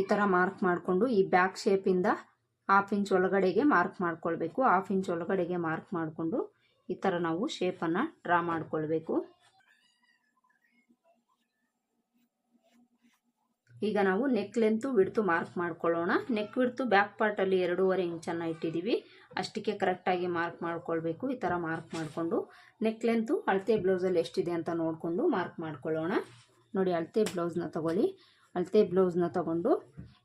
ಈ ಥರ ಮಾರ್ಕ್ ಮಾಡಿಕೊಂಡು ಈ ಬ್ಯಾಕ್ ಶೇಪಿಂದ ಹಾಫ್ ಇಂಚ್ ಒಳಗಡೆಗೆ ಮಾರ್ಕ್ ಮಾಡ್ಕೊಳ್ಬೇಕು. ಹಾಫ್ ಇಂಚ್ ಒಳಗಡೆಗೆ ಮಾರ್ಕ್ ಮಾಡಿಕೊಂಡು ಈ ಥರ ನಾವು ಶೇಪನ್ನು ಡ್ರಾ ಮಾಡಿಕೊಳ್ಬೇಕು. ಈಗ ನಾವು ನೆಕ್ ಲೆಂತು ಬಿಡ್ತು ಮಾರ್ಕ್ ಮಾಡ್ಕೊಳ್ಳೋಣ. ನೆಕ್ ವಿಡ್ತು ಬ್ಯಾಕ್ ಪಾರ್ಟಲ್ಲಿ ಎರಡೂವರೆ ಇಂಚನ್ನು ಇಟ್ಟಿದ್ದೀವಿ ಅಷ್ಟಕ್ಕೆ ಕರೆಕ್ಟಾಗಿ ಮಾರ್ಕ್ ಮಾಡ್ಕೊಳ್ಬೇಕು. ಈ ಥರ ಮಾರ್ಕ್ ಮಾಡಿಕೊಂಡು ನೆಕ್ ಲೆಂತು ಅಳತೆ ಬ್ಲೌಸಲ್ಲಿ ಎಷ್ಟಿದೆ ಅಂತ ನೋಡಿಕೊಂಡು ಮಾರ್ಕ್ ಮಾಡ್ಕೊಳ್ಳೋಣ. ನೋಡಿ, ಅಳತೆ ಬ್ಲೌಸ್ನ ತಗೊಳ್ಳಿ. ಅಳತೆ ಬ್ಲೌಸ್ನ ತಗೊಂಡು,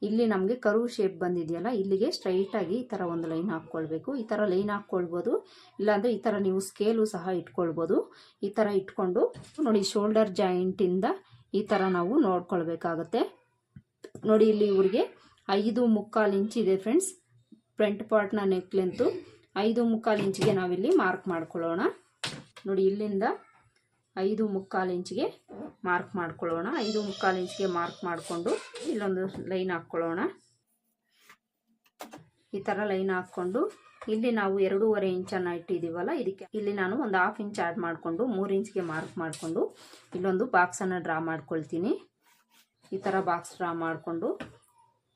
ಇಲ್ಲಿ ನಮಗೆ ಕರು ಶೇಪ್ ಬಂದಿದೆಯಲ್ಲ, ಇಲ್ಲಿಗೆ ಸ್ಟ್ರೈಟಾಗಿ ಈ ಥರ ಒಂದು ಲೈನ್ ಹಾಕ್ಕೊಳ್ಬೇಕು. ಈ ಥರ ಲೈನ್ ಹಾಕ್ಕೊಳ್ಬೋದು. ಇಲ್ಲಾಂದರೆ ಈ ಥರ ನೀವು ಸ್ಕೇಲು ಸಹ ಇಟ್ಕೊಳ್ಬೋದು. ಈ ಥರ ಇಟ್ಕೊಂಡು, ನೋಡಿ ಶೋಲ್ಡರ್ ಜಾಯಿಂಟಿಂದ ಈ ಥರ ನಾವು ನೋಡ್ಕೊಳ್ಬೇಕಾಗತ್ತೆ. ನೋಡಿ ಇಲ್ಲಿ ಇವ್ರಿಗೆ ಐದು ಮುಕ್ಕಾಲು ಇಂಚ್ ಇದೆ ಫ್ರೆಂಡ್ಸ್ ಫ್ರಂಟ್ ಪಾರ್ಟ್ನ ನೆಕ್ ಲೆಂತು ಐದು ಮುಕ್ಕಾಲು ಇಂಚಿಗೆ ನಾವಿಲ್ಲಿ ಮಾರ್ಕ್ ಮಾಡ್ಕೊಳ್ಳೋಣ. ನೋಡಿ ಇಲ್ಲಿಂದ ಐದು ಮುಕ್ಕಾಲು ಇಂಚಿಗೆ ಮಾರ್ಕ್ ಮಾಡ್ಕೊಳ್ಳೋಣ. ಐದು ಮುಕ್ಕಾಲು ಇಂಚಿಗೆ ಮಾರ್ಕ್ ಮಾಡಿಕೊಂಡು ಇಲ್ಲೊಂದು ಲೈನ್ ಹಾಕ್ಕೊಳ್ಳೋಣ. ಈ ಥರ ಲೈನ್ ಹಾಕ್ಕೊಂಡು ಇಲ್ಲಿ ನಾವು ಎರಡೂವರೆ ಇಂಚನ್ನು ಇಟ್ಟಿದ್ದೀವಲ್ಲ, ಇದಕ್ಕೆ ಇಲ್ಲಿ ನಾನು ಒಂದು ಹಾಫ್ ಇಂಚ್ ಆ್ಯಡ್ ಮಾಡಿಕೊಂಡು ಮೂರು ಇಂಚಿಗೆ ಮಾರ್ಕ್ ಮಾಡಿಕೊಂಡು ಇಲ್ಲೊಂದು ಬಾಕ್ಸನ್ನು ಡ್ರಾ ಮಾಡ್ಕೊಳ್ತೀನಿ. ಈ ಥರ ಬಾಕ್ಸ್ ಡ್ರಾ ಮಾಡಿಕೊಂಡು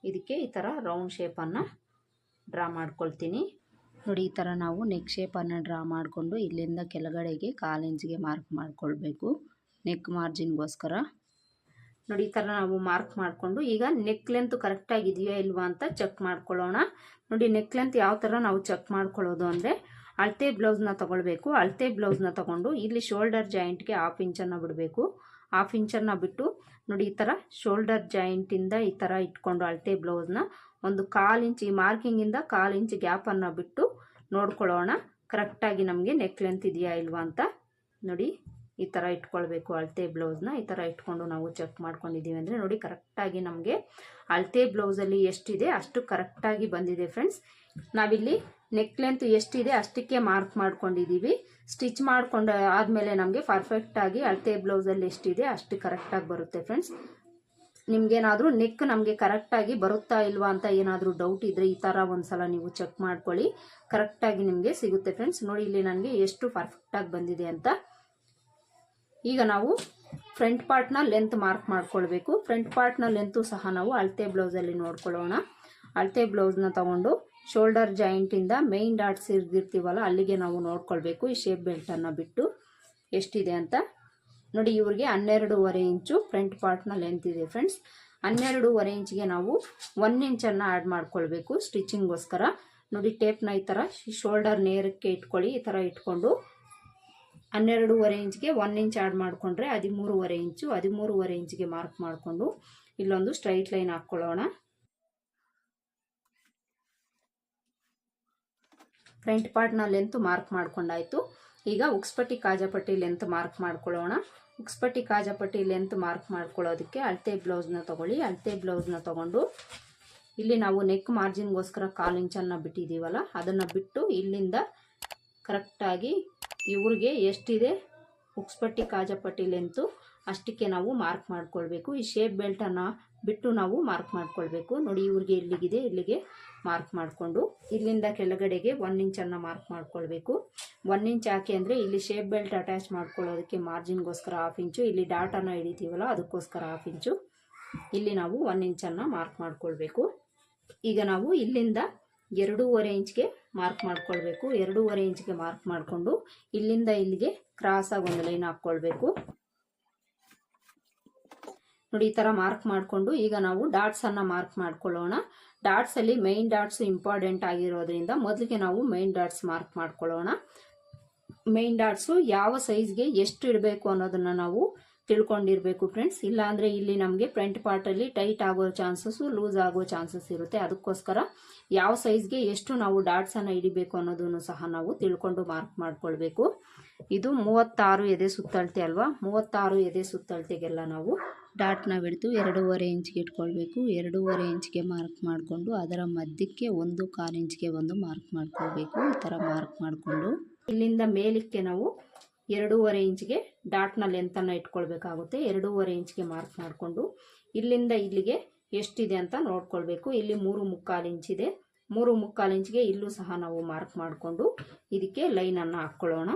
ಇದಕ್ಕೆ ಈ ಥರ ರೌಂಡ್ ಶೇಪನ್ನು ಡ್ರಾ ಮಾಡ್ಕೊಳ್ತೀನಿ. ನೋಡಿ, ಈ ಥರ ನಾವು ನೆಕ್ ಶೇಪನ್ನು ಡ್ರಾ ಮಾಡಿಕೊಂಡು ಇಲ್ಲಿಂದ ಕೆಳಗಡೆಗೆ ಕಾಲು ಇಂಚಿಗೆ ಮಾರ್ಕ್ ಮಾಡಿಕೊಳ್ಬೇಕು ನೆಕ್ ಮಾರ್ಜಿನ್ಗೋಸ್ಕರ ನೋಡಿ, ಈ ಥರ ನಾವು ಮಾರ್ಕ್ ಮಾಡಿಕೊಂಡು ಈಗ ನೆಕ್ ಲೆಂತ್ ಕರೆಕ್ಟಾಗಿದೆಯಾ ಇಲ್ವಾ ಅಂತ ಚೆಕ್ ಮಾಡ್ಕೊಳ್ಳೋಣ. ನೋಡಿ ನೆಕ್ ಲೆಂತ್ ಯಾವ ಥರ ನಾವು ಚೆಕ್ ಮಾಡ್ಕೊಳ್ಳೋದು ಅಂದರೆ ಅಳತೆ ಬ್ಲೌಸ್ನ ತೊಗೊಳ್ಬೇಕು. ಅಳತೆ ಬ್ಲೌಸ್ನ ತೊಗೊಂಡು ಇಲ್ಲಿ ಶೋಲ್ಡರ್ ಜಾಯಿಂಟ್ಗೆ ಹಾಫ್ ಇಂಚನ್ನು ಬಿಡಬೇಕು. ಹಾಫ್ ಇಂಚನ್ನು ಬಿಟ್ಟು ನೋಡಿ, ಈ ಥರ ಶೋಲ್ಡರ್ ಜಾಯಿಂಟಿಂದ ಈ ಥರ ಇಟ್ಕೊಂಡು ಅಳತೆ ಬ್ಲೌಸ್ನ ಒಂದು ಕಾಲು ಇಂಚ್ ಈ ಮಾರ್ಕಿಂಗಿಂದ ಕಾಲು ಇಂಚ್ ಗ್ಯಾಪನ್ನು ಬಿಟ್ಟು ನೋಡ್ಕೊಳ್ಳೋಣ. ಕರೆಕ್ಟಾಗಿ ನಮಗೆ ನೆಕ್ ಲೆಂತ್ ಇದೆಯಾ ಇಲ್ವಾ ಅಂತ. ನೋಡಿ, ಈ ಥರ ಇಟ್ಕೊಳ್ಬೇಕು ಅಳತೆ ಬ್ಲೌಸ್ನ ಈ ಥರ ಇಟ್ಕೊಂಡು ನಾವು ಚೆಕ್ ಮಾಡ್ಕೊಂಡಿದ್ದೀವಿ ಅಂದರೆ ನೋಡಿ ಕರೆಕ್ಟಾಗಿ ನಮಗೆ ಅಳತೆ ಬ್ಲೌಸಲ್ಲಿ ಎಷ್ಟಿದೆ ಅಷ್ಟು ಕರೆಕ್ಟಾಗಿ ಬಂದಿದೆ ಫ್ರೆಂಡ್ಸ್ ನಾವಿಲ್ಲಿ ನೆಕ್ ಲೆಂತ್ ಎಷ್ಟಿದೆ ಅಷ್ಟಕ್ಕೆ ಮಾರ್ಕ್ ಮಾಡ್ಕೊಂಡಿದ್ದೀವಿ. ಸ್ಟಿಚ್ ಮಾಡ್ಕೊಂಡು ಆದಮೇಲೆ ನಮಗೆ ಪರ್ಫೆಕ್ಟಾಗಿ ಅಳತೆ ಬ್ಲೌಸಲ್ಲಿ ಎಷ್ಟಿದೆ ಅಷ್ಟು ಕರೆಕ್ಟಾಗಿ ಬರುತ್ತೆ ಫ್ರೆಂಡ್ಸ್ ನಿಮ್ಗೇನಾದರೂ ನೆಕ್ ನಮಗೆ ಕರೆಕ್ಟಾಗಿ ಬರುತ್ತಾ ಇಲ್ವಾ ಅಂತ ಏನಾದರೂ ಡೌಟ್ ಇದ್ದರೆ ಈ ಥರ ಒಂದು ಸಲ ನೀವು ಚೆಕ್ ಮಾಡ್ಕೊಳ್ಳಿ. ಕರೆಕ್ಟಾಗಿ ನಿಮಗೆ ಸಿಗುತ್ತೆ ಫ್ರೆಂಡ್ಸ್ ನೋಡಿ, ಇಲ್ಲಿ ನನಗೆ ಎಷ್ಟು ಪರ್ಫೆಕ್ಟಾಗಿ ಬಂದಿದೆ ಅಂತ. ಈಗ ನಾವು ಫ್ರಂಟ್ ಪಾರ್ಟ್ನ ಲೆಂತ್ ಮಾರ್ಕ್ ಮಾಡ್ಕೊಳ್ಬೇಕು. ಫ್ರಂಟ್ ಪಾರ್ಟ್ನ ಲೆಂತು ಸಹ ನಾವು ಅಳತೆ ಬ್ಲೌಸಲ್ಲಿ ನೋಡ್ಕೊಳ್ಳೋಣ. ಅಳತೆ ಬ್ಲೌಸ್ನ ತಗೊಂಡು ಶೋಲ್ಡರ್ ಜಾಯಿಂಟಿಂದ ಮೇಯ್ನ್ ಡಾಟ್ಸ್ ಇರ್ದಿರ್ತೀವಲ್ಲ ಅಲ್ಲಿಗೆ ನಾವು ನೋಡ್ಕೊಳ್ಬೇಕು. ಈ ಶೇಪ್ ಬೆಲ್ಟನ್ನು ಬಿಟ್ಟು ಎಷ್ಟಿದೆ ಅಂತ. ನೋಡಿ, ಇವ್ರಿಗೆ ಹನ್ನೆರಡೂವರೆ ಇಂಚು ಫ್ರಂಟ್ ಪಾರ್ಟ್ನ ಲೆಂತ್ ಇದೆ ಫ್ರೆಂಡ್ಸ್ ಹನ್ನೆರಡೂವರೆ ಇಂಚಿಗೆ ನಾವು ಒನ್ ಇಂಚನ್ನು ಆ್ಯಡ್ ಮಾಡ್ಕೊಳ್ಬೇಕು ಸ್ಟಿಚಿಂಗ್ಗೋಸ್ಕರ ನೋಡಿ ಟೇಪ್ನ ಈ ಥರ ಶೋಲ್ಡರ್ ನೇರಕ್ಕೆ ಇಟ್ಕೊಳ್ಳಿ, ಈ ಥರ ಇಟ್ಕೊಂಡು ಹನ್ನೆರಡೂವರೆ ಇಂಚ್ಗೆ ಒನ್ ಇಂಚ್ ಆ್ಯಡ್ ಮಾಡಿಕೊಂಡ್ರೆ ಹದಿಮೂರುವರೆ ಇಂಚು, ಹದಿಮೂರುವರೆ ಇಂಚಿಗೆ ಮಾರ್ಕ್ ಮಾಡಿಕೊಂಡು ಇಲ್ಲೊಂದು ಸ್ಟ್ರೈಟ್ ಲೈನ್ ಹಾಕ್ಕೊಳ್ಳೋಣ. ಫ್ರಂಟ್ ಪಾರ್ಟ್ನ ಲೆಂತ್ ಮಾರ್ಕ್ ಮಾಡ್ಕೊಂಡಾಯ್ತು. ಈಗ ಉಕ್ಸ್ಪಟ್ಟಿ ಕಾಜಪಟ್ಟಿ ಲೆಂತ್ ಮಾರ್ಕ್ ಮಾಡ್ಕೊಳ್ಳೋಣ. ಉಕ್ಸ್ಪಟ್ಟಿ ಕಾಜಪಟ್ಟಿ ಲೆಂತ್ ಮಾರ್ಕ್ ಮಾಡ್ಕೊಳ್ಳೋದಕ್ಕೆ ಅಳತೆ ಬ್ಲೌಸ್ನ ತೊಗೊಳ್ಳಿ. ಅಳತೆ ಬ್ಲೌಸ್ನ ತೊಗೊಂಡು ಇಲ್ಲಿ ನಾವು ನೆಕ್ ಮಾರ್ಜಿನ್ಗೋಸ್ಕರ ಕಾಲು ಇಂಚನ್ನು ಬಿಟ್ಟಿದ್ದೀವಲ್ಲ, ಅದನ್ನು ಬಿಟ್ಟು ಇಲ್ಲಿಂದ ಕರೆಕ್ಟಾಗಿ ಇವ್ರಿಗೆ ಎಷ್ಟಿದೆ? ಉಕ್ಸ್ಪಟ್ಟಿ ಕಾಜಪಟ್ಟಿ ಲೆಂತು ಅಷ್ಟಕ್ಕೆ ನಾವು ಮಾರ್ಕ್ ಮಾಡ್ಕೊಳ್ಬೇಕು. ಈ ಶೇಪ್ ಬೆಲ್ಟನ್ನು ಬಿಟ್ಟು ನಾವು ಮಾರ್ಕ್ ಮಾಡ್ಕೊಳ್ಬೇಕು. ನೋಡಿ, ಇವ್ರಿಗೆ ಇಲ್ಲಿಗಿದೆ, ಇಲ್ಲಿಗೆ ಮಾರ್ಕ್ ಮಾಡಿಕೊಂಡು. ಇಲ್ಲಿಂದ ಕೆಳಗಡೆಗೆ ಒನ್ ಇಂಚನ್ನು ಮಾರ್ಕ್ ಮಾಡ್ಕೊಳ್ಬೇಕು. ಒನ್ ಇಂಚ್ ಹಾಕಿ ಅಂದರೆ ಇಲ್ಲಿ ಶೇಪ್ ಬೆಲ್ಟ್ ಅಟ್ಯಾಚ್ ಮಾಡ್ಕೊಳ್ಳೋದಕ್ಕೆ ಮಾರ್ಜಿನ್ಗೋಸ್ಕರ ಹಾಫ್ ಇಂಚು ಇಲ್ಲಿ ಡಾಟನ್ನು ಹಿಡಿತೀವಲ್ಲ ಅದಕ್ಕೋಸ್ಕರ ಹಾಫ್ ಇಂಚು ಇಲ್ಲಿ ನಾವು ಒನ್ ಇಂಚನ್ನು ಮಾರ್ಕ್ ಮಾಡ್ಕೊಳ್ಬೇಕು. ಈಗ ನಾವು ಇಲ್ಲಿಂದ ಎರಡೂವರೆ ಇಂಚ್ಗೆ ಮಾರ್ಕ್ ಮಾಡ್ಕೊಳ್ಬೇಕು. ಎರಡೂವರೆ ಇಂಚ್ಗೆ ಮಾರ್ಕ್ ಮಾಡಿಕೊಂಡು ಇಲ್ಲಿಂದ ಇಲ್ಲಿಗೆ ಕ್ರಾಸಾಗಿ ಒಂದು ಲೈನ್ ಹಾಕ್ಕೊಳ್ಬೇಕು. ನೋಡಿ, ಈ ಥರ ಮಾರ್ಕ್ ಮಾಡಿಕೊಂಡು ಈಗ ನಾವು ಡಾಟ್ಸನ್ನು ಮಾರ್ಕ್ ಮಾಡ್ಕೊಳ್ಳೋಣ. ಡಾಟ್ಸಲ್ಲಿ ಮೈನ್ ಡಾಟ್ಸ್ ಇಂಪಾರ್ಟೆಂಟ್ ಆಗಿರೋದ್ರಿಂದ ಮೊದಲಿಗೆ ನಾವು ಮೈನ್ ಡಾಟ್ಸ್ ಮಾರ್ಕ್ ಮಾಡ್ಕೊಳ್ಳೋಣ. ಮೈನ್ ಡಾಟ್ಸು ಯಾವ ಸೈಜ್ಗೆ ಎಷ್ಟು ಇಡಬೇಕು ಅನ್ನೋದನ್ನು ನಾವು ತಿಳ್ಕೊಂಡಿರಬೇಕು ಫ್ರೆಂಡ್ಸ್ ಇಲ್ಲಾಂದರೆ ಇಲ್ಲಿ ನಮಗೆ ಫ್ರಂಟ್ ಪಾರ್ಟಲ್ಲಿ ಟೈಟ್ ಆಗೋ ಚಾನ್ಸಸ್ಸು ಲೂಸ್ ಆಗೋ ಚಾನ್ಸಸ್ ಇರುತ್ತೆ. ಅದಕ್ಕೋಸ್ಕರ ಯಾವ ಸೈಜ್ಗೆ ಎಷ್ಟು ನಾವು ಡಾಟ್ಸನ್ನು ಹಿಡಿಬೇಕು ಅನ್ನೋದನ್ನು ಸಹ ನಾವು ತಿಳ್ಕೊಂಡು ಮಾರ್ಕ್ ಮಾಡ್ಕೊಳ್ಬೇಕು. ಇದು ಮೂವತ್ತಾರು ಎದೆ ಸುತ್ತಳತೆ ಅಲ್ವಾ? ಮೂವತ್ತಾರು ಎದೆ ಸುತ್ತಳತೆಗೆಲ್ಲ ನಾವು ಡಾಟ್ನ ಬಿಡ್ತು. ಎರಡೂವರೆ ಇಂಚ್ಗೆ ಇಟ್ಕೊಳ್ಬೇಕು. ಎರಡೂವರೆ ಇಂಚಿಗೆ ಮಾರ್ಕ್ ಮಾಡಿಕೊಂಡು ಅದರ ಮಧ್ಯಕ್ಕೆ ಒಂದು ಕಾಲು ಇಂಚಿಗೆ ಒಂದು ಮಾರ್ಕ್ ಮಾಡ್ಕೊಳ್ಬೇಕು. ಈ ಥರ ಮಾರ್ಕ್ ಮಾಡಿಕೊಂಡು ಇಲ್ಲಿಂದ ಮೇಲಕ್ಕೆ ನಾವು ಎರಡೂವರೆ ಇಂಚ್ಗೆ ಡಾಟ್ನ ಲೆಂತನ್ನು ಇಟ್ಕೊಳ್ಬೇಕಾಗುತ್ತೆ. ಎರಡೂವರೆ ಇಂಚಿಗೆ ಮಾರ್ಕ್ ಮಾಡಿಕೊಂಡು ಇಲ್ಲಿಂದ ಇಲ್ಲಿಗೆ ಎಷ್ಟಿದೆ ಅಂತ ನೋಡ್ಕೊಳ್ಬೇಕು. ಇಲ್ಲಿ ಮೂರು ಮುಕ್ಕಾಲು ಇಂಚಿದೆ ಮೂರು ಮುಕ್ಕಾಲು ಇಂಚಿಗೆ ಇಲ್ಲೂ ಸಹ ನಾವು ಮಾರ್ಕ್ ಮಾಡಿಕೊಂಡು ಇದಕ್ಕೆ ಲೈನನ್ನು ಹಾಕ್ಕೊಳ್ಳೋಣ.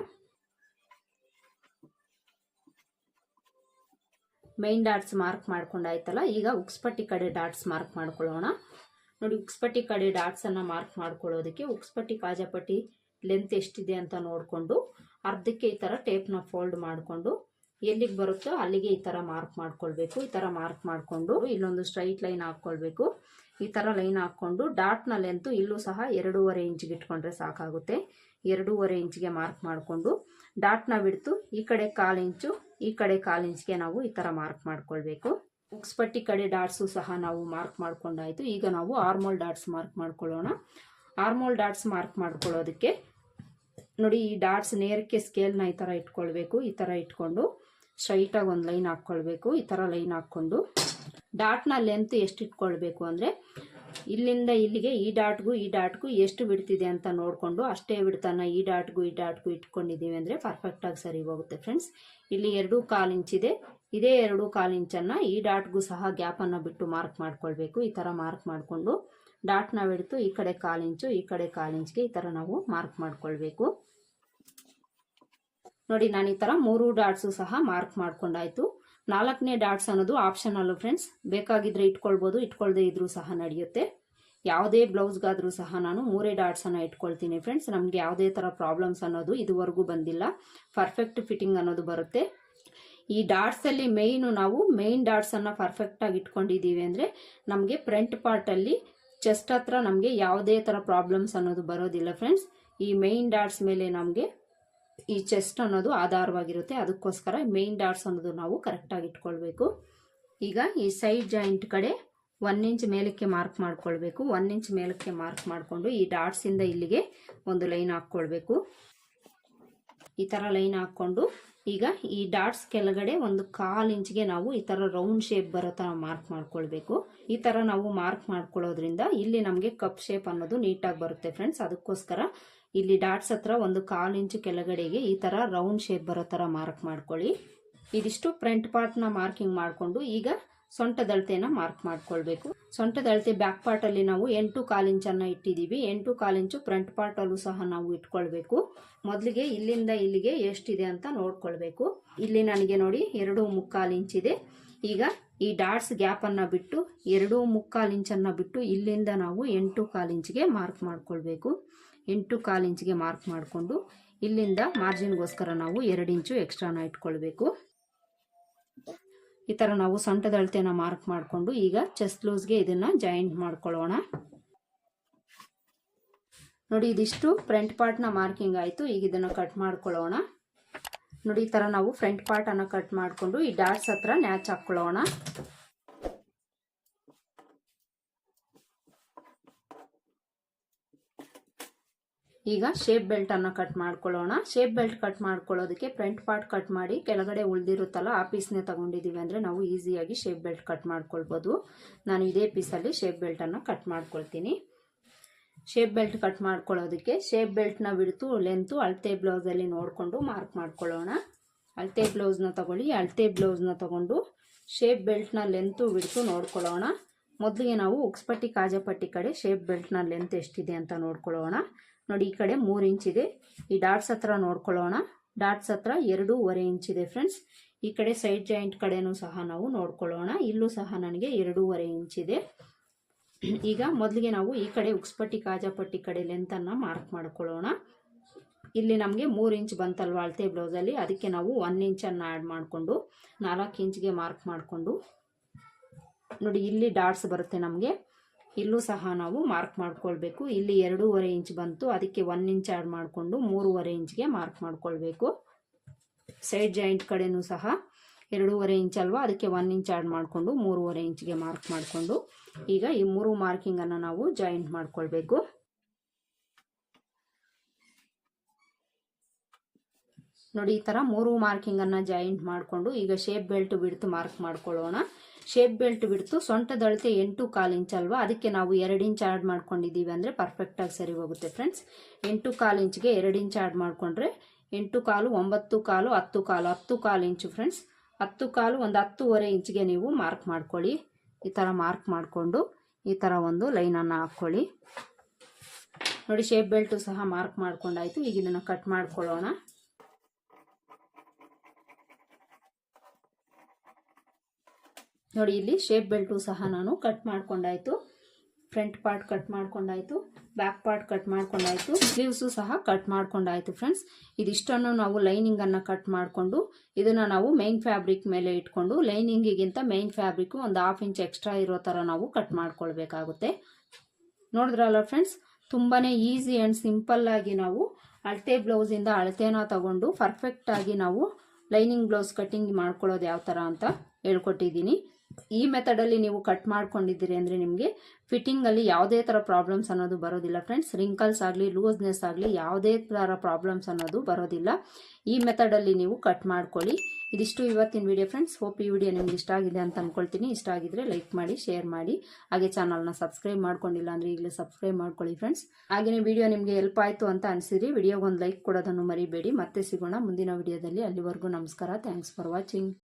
ಮೈನ್ ಡಾಟ್ಸ್ ಮಾರ್ಕ್ ಮಾಡ್ಕೊಂಡಾಯ್ತಲ್ಲ, ಈಗ ಉಕ್ಸ್ಪಟ್ಟಿ ಕಡೆ ಡಾಟ್ಸ್ ಮಾರ್ಕ್ ಮಾಡ್ಕೊಳ್ಳೋಣ. ನೋಡಿ ಉಕ್ಸ್ಪಟ್ಟಿ ಕಡೆ ಡಾಟ್ಸನ್ನು ಮಾರ್ಕ್ ಮಾಡ್ಕೊಳ್ಳೋದಕ್ಕೆ ಉಕ್ಸ್ಪಟ್ಟಿ ಕಾಜಾಪಟ್ಟಿ ಲೆಂತ್ ಎಷ್ಟಿದೆ ಅಂತ ನೋಡಿಕೊಂಡು, ಅರ್ಧಕ್ಕೆ ಈ ಥರ ಟೇಪ್ನ ಫೋಲ್ಡ್ ಮಾಡಿಕೊಂಡು, ಎಲ್ಲಿಗೆ ಬರುತ್ತೋ ಅಲ್ಲಿಗೆ ಈ ಥರ ಮಾರ್ಕ್ ಮಾಡ್ಕೊಳ್ಬೇಕು. ಈ ಥರ ಮಾರ್ಕ್ ಮಾಡಿಕೊಂಡು ಇಲ್ಲೊಂದು ಸ್ಟ್ರೈಟ್ ಲೈನ್ ಹಾಕ್ಕೊಳ್ಬೇಕು. ಈ ಥರ ಲೈನ್ ಹಾಕ್ಕೊಂಡು ಡಾಟ್ನ ಲೆಂತು ಇಲ್ಲೂ ಸಹ ಎರಡೂವರೆ ಇಂಚಿಗೆ ಇಟ್ಕೊಂಡ್ರೆ ಸಾಕಾಗುತ್ತೆ. ಎರಡೂವರೆ ಇಂಚಿಗೆ ಮಾರ್ಕ್ ಮಾಡಿಕೊಂಡು ಡಾಟ್ನ ಬಿಡ್ತು ಈ ಕಡೆ ಕಾಲು ಇಂಚು ಈ ಕಡೆ ಕಾಲು ಇಂಚ್ಗೆ ನಾವು ಈ ಥರ ಮಾರ್ಕ್ ಮಾಡ್ಕೊಳ್ಬೇಕು. ಉಕ್ಸ್ಪಟ್ಟಿ ಕಡೆ ಡಾಟ್ಸು ಸಹ ನಾವು ಮಾರ್ಕ್ ಮಾಡ್ಕೊಂಡಾಯ್ತು. ಈಗ ನಾವು ಆರ್ಮೋಲ್ ಡಾಟ್ಸ್ ಮಾರ್ಕ್ ಮಾಡ್ಕೊಳ್ಳೋಣ. ಆರ್ಮೋಲ್ ಡಾಟ್ಸ್ ಮಾರ್ಕ್ ಮಾಡ್ಕೊಳ್ಳೋದಕ್ಕೆ ನೋಡಿ ಈ ಡಾಟ್ಸ್ ನೇರಕ್ಕೆ ಸ್ಕೇಲ್ನ ಈ ಥರ ಇಟ್ಕೊಳ್ಬೇಕು. ಈ ಥರ ಇಟ್ಕೊಂಡು ಸ್ಟ್ರೈಟಾಗಿ ಒಂದು ಲೈನ್ ಹಾಕ್ಕೊಳ್ಬೇಕು. ಈ ಥರ ಲೈನ್ ಹಾಕ್ಕೊಂಡು ಡಾಟ್ನ ಲೆಂತ್ ಎಷ್ಟು ಇಟ್ಕೊಳ್ಬೇಕು ಅಂದರೆ ಇಲ್ಲಿಂದ ಇಲ್ಲಿಗೆ ಈ ಡಾಟ್ಗೂ ಈ ಡಾಟ್ಗೂ ಎಷ್ಟು ಬಿಡ್ತಿದೆ ಅಂತ ನೋಡಿಕೊಂಡು ಅಷ್ಟೇ ಬಿಡ್ತಾನ ಈ ಡಾಟ್ಗೂ ಈ ಡಾಟ್ಗೂ ಇಟ್ಕೊಂಡಿದ್ದೀವಿ ಅಂದರೆ ಪರ್ಫೆಕ್ಟಾಗಿ ಸರಿ ಹೋಗುತ್ತೆ ಫ್ರೆಂಡ್ಸ್ ಇಲ್ಲಿ ಎರಡು ಕಾಲು ಇಂಚಿದೆ ಇದೇ. ಎರಡು ಕಾಲು ಇಂಚನ್ನು ಈ ಡಾಟ್ಗೂ ಸಹ ಗ್ಯಾಪನ್ನು ಬಿಟ್ಟು ಮಾರ್ಕ್ ಮಾಡ್ಕೊಳ್ಬೇಕು. ಈ ಥರ ಮಾರ್ಕ್ ಮಾಡಿಕೊಂಡು ಡಾಟ್ನ ಬಿಡ್ತು ಈ ಕಡೆ ಕಾಲು ಇಂಚು ಈ ಕಡೆ ಕಾಲು ಇಂಚ್ಗೆ ಈ ಥರ ನಾವು ಮಾರ್ಕ್ ಮಾಡ್ಕೊಳ್ಬೇಕು. ನೋಡಿ ನಾನು ಈ ಥರ ಮೂರು ಡಾಟ್ಸು ಸಹ ಮಾರ್ಕ್ ಮಾಡ್ಕೊಂಡಾಯ್ತು. ನಾಲ್ಕನೇ ಡಾಟ್ಸ್ ಅನ್ನೋದು ಆಪ್ಷನಲ್ಲು ಫ್ರೆಂಡ್ಸ್ ಬೇಕಾಗಿದ್ರೆ ಇಟ್ಕೊಳ್ಬೋದು, ಇಟ್ಕೊಳ್ದೇ ಇದ್ರೂ ಸಹ ನಡೆಯುತ್ತೆ. ಯಾವುದೇ ಬ್ಲೌಸ್ಗಾದರೂ ಸಹ ನಾನು ಮೂರೇ ಡಾಟ್ಸನ್ನು ಇಟ್ಕೊಳ್ತೀನಿ ಫ್ರೆಂಡ್ಸ್ ನಮಗೆ ಯಾವುದೇ ಥರ ಪ್ರಾಬ್ಲಮ್ಸ್ ಅನ್ನೋದು ಇದುವರೆಗೂ ಬಂದಿಲ್ಲ. ಪರ್ಫೆಕ್ಟ್ ಫಿಟ್ಟಿಂಗ್ ಅನ್ನೋದು ಬರುತ್ತೆ. ಈ ಡಾಟ್ಸಲ್ಲಿ ಮೇಯ್ನು ನಾವು ಮೇಯ್ನ್ ಡಾಟ್ಸನ್ನು ಪರ್ಫೆಕ್ಟಾಗಿ ಇಟ್ಕೊಂಡಿದ್ದೀವಿ ಅಂದರೆ ನಮಗೆ ಫ್ರಂಟ್ ಪಾರ್ಟಲ್ಲಿ ಚೆಸ್ಟ್ ಹತ್ರ ನಮಗೆ ಯಾವುದೇ ಥರ ಪ್ರಾಬ್ಲಮ್ಸ್ ಅನ್ನೋದು ಬರೋದಿಲ್ಲ ಫ್ರೆಂಡ್ಸ್ ಈ ಮೇಯ್ನ್ ಡಾಟ್ಸ್ ಮೇಲೆ ನಮಗೆ ಈ ಚೆಸ್ಟ್ ಅನ್ನೋದು ಆಧಾರವಾಗಿರುತ್ತೆ. ಅದಕ್ಕೋಸ್ಕರ ಮೇನ್ ಡಾಟ್ಸ್ ಅನ್ನೋದು ನಾವು ಕರೆಕ್ಟಾಗಿ ಇಟ್ಕೊಳ್ಬೇಕು. ಈಗ ಈ ಸೈಡ್ ಜಾಯಿಂಟ್ ಕಡೆ ಒನ್ ಇಂಚ್ ಮೇಲಕ್ಕೆ ಮಾರ್ಕ್ ಮಾಡ್ಕೊಳ್ಬೇಕು. ಒನ್ ಇಂಚ್ ಮೇಲಕ್ಕೆ ಮಾರ್ಕ್ ಮಾಡಿಕೊಂಡು ಈ ಡಾಟ್ಸಿಂದ ಇಲ್ಲಿಗೆ ಒಂದು ಲೈನ್ ಹಾಕ್ಕೊಳ್ಬೇಕು. ಈ ಥರ ಲೈನ್ ಹಾಕ್ಕೊಂಡು ಈಗ ಈ ಡಾಟ್ಸ್ ಕೆಳಗಡೆ ಒಂದು ಕಾಲು ಇಂಚ್ಗೆ ನಾವು ಈ ಥರ ರೌಂಡ್ ಶೇಪ್ ಬರೋ ಥರ ಮಾರ್ಕ್ ಮಾಡ್ಕೊಳ್ಬೇಕು. ಈ ಥರ ನಾವು ಮಾರ್ಕ್ ಮಾಡ್ಕೊಳ್ಳೋದ್ರಿಂದ ಇಲ್ಲಿ ನಮಗೆ ಕಪ್ ಶೇಪ್ ಅನ್ನೋದು ನೀಟಾಗಿ ಬರುತ್ತೆ ಫ್ರೆಂಡ್ಸ್ ಅದಕ್ಕೋಸ್ಕರ ಇಲ್ಲಿ ಡಾಟ್ಸ್ ಹತ್ರ ಒಂದು ಕಾಲು ಇಂಚು ಕೆಳಗಡೆಗೆ ಈ ಥರ ರೌಂಡ್ ಶೇಪ್ ಬರೋ ಥರ ಮಾರ್ಕ್ ಮಾಡ್ಕೊಳ್ಳಿ. ಇದಿಷ್ಟು ಫ್ರಂಟ್ ಪಾರ್ಟ್ನ ಮಾರ್ಕಿಂಗ್ ಮಾಡಿಕೊಂಡು ಈಗ ಸೊಂಟದಳತೆನ ಮಾರ್ಕ್ ಮಾಡ್ಕೊಳ್ಬೇಕು. ಸೊಂಟದಳತೆ ಬ್ಯಾಕ್ ಪಾರ್ಟಲ್ಲಿ ನಾವು ಎಂಟು ಕಾಲಿಂಚನ್ನು ಇಟ್ಟಿದ್ದೀವಿ. ಎಂಟು ಕಾಲಿಂಚು ಫ್ರಂಟ್ ಪಾರ್ಟಲ್ಲೂ ಸಹ ನಾವು ಇಟ್ಕೊಳ್ಬೇಕು. ಮೊದಲಿಗೆ ಇಲ್ಲಿಂದ ಇಲ್ಲಿಗೆ ಎಷ್ಟಿದೆ ಅಂತ ನೋಡ್ಕೊಳ್ಬೇಕು. ಇಲ್ಲಿ ನನಗೆ ನೋಡಿ ಎರಡು ಮುಕ್ಕಾಲು ಇಂಚಿದೆ. ಈಗ ಈ ಡಾಟ್ಸ್ ಗ್ಯಾಪನ್ನು ಬಿಟ್ಟು ಎರಡು ಮುಕ್ಕಾಲು ಇಂಚನ್ನು ಬಿಟ್ಟು ಇಲ್ಲಿಂದ ನಾವು ಎಂಟು ಕಾಲಿಂಚಿಗೆ ಮಾರ್ಕ್ ಮಾಡ್ಕೊಳ್ಬೇಕು. ಎಂಟು ಕಾಲು ಇಂಚಿಗೆ ಮಾರ್ಕ್ ಮಾಡಿಕೊಂಡು ಇಲ್ಲಿಂದ ಮಾರ್ಜಿನ್ಗೋಸ್ಕರ ನಾವು ಎರಡು ಇಂಚು ಎಕ್ಸ್ಟ್ರಾನ ಇಟ್ಕೊಳ್ಬೇಕು. ಈ ಥರ ನಾವು ಸೊಂಟದ ಅಳತೆಯನ್ನು ಮಾರ್ಕ್ ಮಾಡಿಕೊಂಡು ಈಗ ಚೆಸ್ಟ್ ಲೂಸ್ಗೆ ಇದನ್ನು ಜಾಯಿಂಟ್ ಮಾಡ್ಕೊಳ್ಳೋಣ. ನೋಡಿ, ಇದಿಷ್ಟು ಫ್ರಂಟ್ ಪಾರ್ಟ್ನ ಮಾರ್ಕಿಂಗ್ ಆಯಿತು. ಈಗ ಇದನ್ನು ಕಟ್ ಮಾಡ್ಕೊಳ್ಳೋಣ. ನೋಡಿ, ಈ ಥರ ನಾವು ಫ್ರಂಟ್ ಪಾರ್ಟನ್ನು ಕಟ್ ಮಾಡಿಕೊಂಡು ಈ ಡಾಟ್ಸ್ ಹತ್ರ ನ್ಯಾಚ್ ಹಾಕ್ಕೊಳ್ಳೋಣ. ಈಗ ಶೇಪ್ ಬೆಲ್ಟನ್ನು ಕಟ್ ಮಾಡ್ಕೊಳ್ಳೋಣ. ಶೇಪ್ ಬೆಲ್ಟ್ ಕಟ್ ಮಾಡ್ಕೊಳ್ಳೋದಕ್ಕೆ ಫ್ರಂಟ್ ಪಾರ್ಟ್ ಕಟ್ ಮಾಡಿ ಕೆಳಗಡೆ ಉಳಿದಿರುತ್ತಲ್ಲ ಆ ಪೀಸ್ನೇ ತಗೊಂಡಿದ್ದೀವಿ ಅಂದರೆ ನಾವು ಈಸಿಯಾಗಿ ಶೇಪ್ ಬೆಲ್ಟ್ ಕಟ್ ಮಾಡ್ಕೊಳ್ಬೋದು. ನಾನು ಇದೇ ಪೀಸಲ್ಲಿ ಶೇಪ್ ಬೆಲ್ಟನ್ನು ಕಟ್ ಮಾಡ್ಕೊಳ್ತೀನಿ. ಶೇಪ್ ಬೆಲ್ಟ್ ಕಟ್ ಮಾಡ್ಕೊಳ್ಳೋದಕ್ಕೆ ಶೇಪ್ ಬೆಲ್ಟ್ನ ಬಿಡ್ತು ಲೆಂತು ಅಳತೆ ಬ್ಲೌಸಲ್ಲಿ ನೋಡಿಕೊಂಡು ಮಾರ್ಕ್ ಮಾಡ್ಕೊಳ್ಳೋಣ. ಅಳತೆ ಬ್ಲೌಸ್ನ ತಗೊಳ್ಳಿ. ಅಳತೆ ಬ್ಲೌಸ್ನ ತಗೊಂಡು ಶೇಪ್ ಬೆಲ್ಟ್ನ ಲೆಂತು ಬಿಡ್ತು ನೋಡ್ಕೊಳ್ಳೋಣ. ಮೊದಲಿಗೆ ನಾವು ಉಕ್ಸ್ಪಟ್ಟಿ ಕಾಜಪಟ್ಟಿ ಕಡೆ ಶೇಪ್ ಬೆಲ್ಟ್ನ ಲೆಂತ್ ಎಷ್ಟಿದೆ ಅಂತ ನೋಡ್ಕೊಳ್ಳೋಣ. ನೋಡಿ, ಈ ಕಡೆ ಮೂರು ಇಂಚಿದೆ ಈ ಡಾಟ್ಸ್ ಹತ್ರ ನೋಡ್ಕೊಳ್ಳೋಣ. ಡಾಟ್ಸ್ ಹತ್ರ ಎರಡೂವರೆ ಇಂಚಿದೆ ಫ್ರೆಂಡ್ಸ್. ಈ ಕಡೆ ಸೈಡ್ ಜಾಯಿಂಟ್ ಕಡೆನೂ ಸಹ ನಾವು ನೋಡ್ಕೊಳ್ಳೋಣ. ಇಲ್ಲೂ ಸಹ ನನಗೆ ಎರಡೂವರೆ ಇಂಚಿದೆ ಈಗ ಮೊದಲಿಗೆ ನಾವು ಈ ಕಡೆ ಉಕ್ಸ್ಪಟ್ಟಿ, ಕಾಜಾಪಟ್ಟಿ ಕಡೆ ಲೆಂತನ್ನು ಮಾರ್ಕ್ ಮಾಡ್ಕೊಳ್ಳೋಣ. ಇಲ್ಲಿ ನಮಗೆ ಮೂರು ಇಂಚ್ ಬಂತಲ್ವ ಅಳತೆ ಬ್ಲೌಸಲ್ಲಿ? ಅದಕ್ಕೆ ನಾವು ಒನ್ ಇಂಚನ್ನು ಆ್ಯಡ್ ಮಾಡಿಕೊಂಡು ನಾಲ್ಕು ಇಂಚ್ಗೆ ಮಾರ್ಕ್ ಮಾಡಿಕೊಂಡು ನೋಡಿ, ಇಲ್ಲಿ ಡಾಟ್ಸ್ ಬರುತ್ತೆ ನಮಗೆ. ಇಲ್ಲೂ ಸಹ ನಾವು ಮಾರ್ಕ್ ಮಾಡ್ಕೊಳ್ಬೇಕು. ಇಲ್ಲಿ ಎರಡೂವರೆ ಇಂಚ್ ಬಂತು. ಅದಕ್ಕೆ ಒನ್ ಇಂಚ್ ಆ್ಯಡ್ ಮಾಡಿಕೊಂಡು ಮೂರುವರೆ ಇಂಚ್ಗೆ ಮಾರ್ಕ್ ಮಾಡ್ಕೊಳ್ಬೇಕು. ಸೈಡ್ ಜಾಯಿಂಟ್ ಕಡೆನೂ ಸಹ ಎರಡೂವರೆ ಇಂಚ್ ಅಲ್ವಾ? ಅದಕ್ಕೆ ಒನ್ ಇಂಚ್ ಆ್ಯಡ್ ಮಾಡಿಕೊಂಡು ಮೂರುವರೆ ಇಂಚ್ಗೆ ಮಾರ್ಕ್ ಮಾಡಿಕೊಂಡು ಈಗ ಈ ಮೂರು ಮಾರ್ಕಿಂಗನ್ನು ನಾವು ಜಾಯಿಂಟ್ ಮಾಡಿಕೊಳ್ಬೇಕು. ನೋಡಿ ಈ ಥರ ಮೂರು ಮಾರ್ಕಿಂಗನ್ನು ಜಾಯಿಂಟ್ ಮಾಡಿಕೊಂಡು ಈಗ ಶೇಪ್ ಬೆಲ್ಟ್ ಬಿಡ್ತು ಮಾರ್ಕ್ ಮಾಡ್ಕೊಳ್ಳೋಣ. Shape belt width. ಸೊಂಟದ ಅಳತೆ ಎಂಟು ಕಾಲು ಇಂಚ್ ಅಲ್ವಾ? ಅದಕ್ಕೆ ನಾವು ಎರಡು ಇಂಚ್ ಆ್ಯಡ್ ಮಾಡ್ಕೊಂಡಿದ್ದೀವಿ ಅಂದರೆ ಪರ್ಫೆಕ್ಟಾಗಿ ಸರಿ ಹೋಗುತ್ತೆ ಫ್ರೆಂಡ್ಸ್ ಎಂಟು ಕಾಲು ಇಂಚ್ಗೆ ಎರಡು ಇಂಚ್ ಆ್ಯಡ್ ಮಾಡಿಕೊಂಡ್ರೆ ಎಂಟು ಕಾಲು, ಒಂಬತ್ತು ಕಾಲು, ಹತ್ತು ಕಾಲು ಹತ್ತು ಕಾಲು ಇಂಚು ಫ್ರೆಂಡ್ಸ್ ಹತ್ತು ಕಾಲು ಒಂದು ಹತ್ತೂವರೆ ಇಂಚ್ಗೆ ನೀವು ಮಾರ್ಕ್ ಮಾಡ್ಕೊಳ್ಳಿ. ಈ ಥರ ಮಾರ್ಕ್ ಮಾಡಿಕೊಂಡು ಈ ಥರ ಒಂದು ಲೈನನ್ನು ಹಾಕ್ಕೊಳ್ಳಿ. ನೋಡಿ ಶೇಪ್ ಬೆಲ್ಟು ಸಹ ಮಾರ್ಕ್ ಮಾಡ್ಕೊಂಡಾಯ್ತು. ಈಗ ಇದನ್ನು ಕಟ್ ಮಾಡ್ಕೊಳ್ಳೋಣ. ನೋಡಿ, ಇಲ್ಲಿ ಶೇಪ್ ಬೆಲ್ಟು ಸಹ ನಾನು ಕಟ್ ಮಾಡ್ಕೊಂಡಾಯ್ತು. ಫ್ರಂಟ್ ಪಾರ್ಟ್ ಕಟ್ ಮಾಡ್ಕೊಂಡಾಯ್ತು. ಬ್ಯಾಕ್ ಪಾರ್ಟ್ ಕಟ್ ಮಾಡ್ಕೊಂಡಾಯ್ತು. ಸ್ಲೀವ್ಸು ಸಹ ಕಟ್ ಮಾಡ್ಕೊಂಡಾಯ್ತು ಫ್ರೆಂಡ್ಸ್ ಇದಿಷ್ಟನ್ನು ನಾವು ಲೈನಿಂಗನ್ನು ಕಟ್ ಮಾಡಿಕೊಂಡು, ಇದನ್ನು ನಾವು ಮೈನ್ ಫ್ಯಾಬ್ರಿಕ್ ಮೇಲೆ ಇಟ್ಕೊಂಡು ಲೈನಿಂಗಿಗಿಂತ ಮೈನ್ ಫ್ಯಾಬ್ರಿಕ್ ಒಂದು ಹಾಫ್ ಇಂಚ್ ಎಕ್ಸ್ಟ್ರಾ ಇರೋ ಥರ ನಾವು ಕಟ್ ಮಾಡ್ಕೊಳ್ಬೇಕಾಗುತ್ತೆ. ನೋಡಿದ್ರಲ್ಲ ಫ್ರೆಂಡ್ಸ್ ತುಂಬಾ ಈಸಿ ಆ್ಯಂಡ್ ಸಿಂಪಲ್ಲಾಗಿ ನಾವು ಅಳತೆ ಬ್ಲೌಸಿಂದ ಅಳತೆನ ತಗೊಂಡು ಪರ್ಫೆಕ್ಟಾಗಿ ನಾವು ಲೈನಿಂಗ್ ಬ್ಲೌಸ್ ಕಟ್ಟಿಂಗ್ ಮಾಡ್ಕೊಳ್ಳೋದು ಯಾವ ಥರ ಅಂತ ಹೇಳ್ಕೊಟ್ಟಿದ್ದೀನಿ. ಈ ಮೆಥಡಲ್ಲಿ ನೀವು ಕಟ್ ಮಾಡ್ಕೊಂಡಿದ್ದೀರಿ ಅಂದರೆ ನಿಮಗೆ ಫಿಟ್ಟಿಂಗಲ್ಲಿ ಯಾವುದೇ ಥರ ಪ್ರಾಬ್ಲಮ್ಸ್ ಅನ್ನೋದು ಬರೋದಿಲ್ಲ ಫ್ರೆಂಡ್ಸ್ ರಿಂಕಲ್ಸ್ ಆಗಲಿ ಲೂಸ್ನೆಸ್ ಆಗಲಿ ಯಾವುದೇ ಥರ ಪ್ರಾಬ್ಲಮ್ಸ್ ಅನ್ನೋದು ಬರೋದಿಲ್ಲ. ಈ ಮೆಥಡಲ್ಲಿ ನೀವು ಕಟ್ ಮಾಡ್ಕೊಳ್ಳಿ. ಇದಿಷ್ಟು ಇವತ್ತಿನ ವಿಡಿಯೋ ಫ್ರೆಂಡ್ಸ್ ಹೋಪ್ ಈ ವಿಡಿಯೋ ನಿಮ್ಗೆ ಇಷ್ಟ ಆಗಿದೆ ಅಂತ ಅಂದ್ಕೊಳ್ತೀನಿ ಇಷ್ಟ ಆಗಿದ್ರೆ ಲೈಕ್ ಮಾಡಿ ಶೇರ್ ಮಾಡಿ. ಹಾಗೆ ಚಾನಲ್ನ ಸಬ್ಸ್ಕ್ರೈಬ್ ಮಾಡ್ಕೊಂಡಿಲ್ಲ ಅಂದರೆ ಈಗಲೇ ಸಬ್ಸ್ಕ್ರೈಬ್ ಮಾಡ್ಕೊಳ್ಳಿ ಫ್ರೆಂಡ್ಸ್ ಹಾಗೆಯೇ ವಿಡಿಯೋ ನಿಮಗೆ ಹೆಲ್ಪ್ ಆಯಿತು ಅಂತ ಅನಿಸಿರಿ ವಿಡಿಯೋಗೊಂದು ಲೈಕ್ ಕೊಡೋದನ್ನು ಮರಿಬೇಡಿ. ಮತ್ತೆ ಸಿಗೋಣ ಮುಂದಿನ ವಿಡಿಯೋದಲ್ಲಿ ಅಲ್ಲಿವರೆಗೂ ನಮಸ್ಕಾರ. Thanks for watching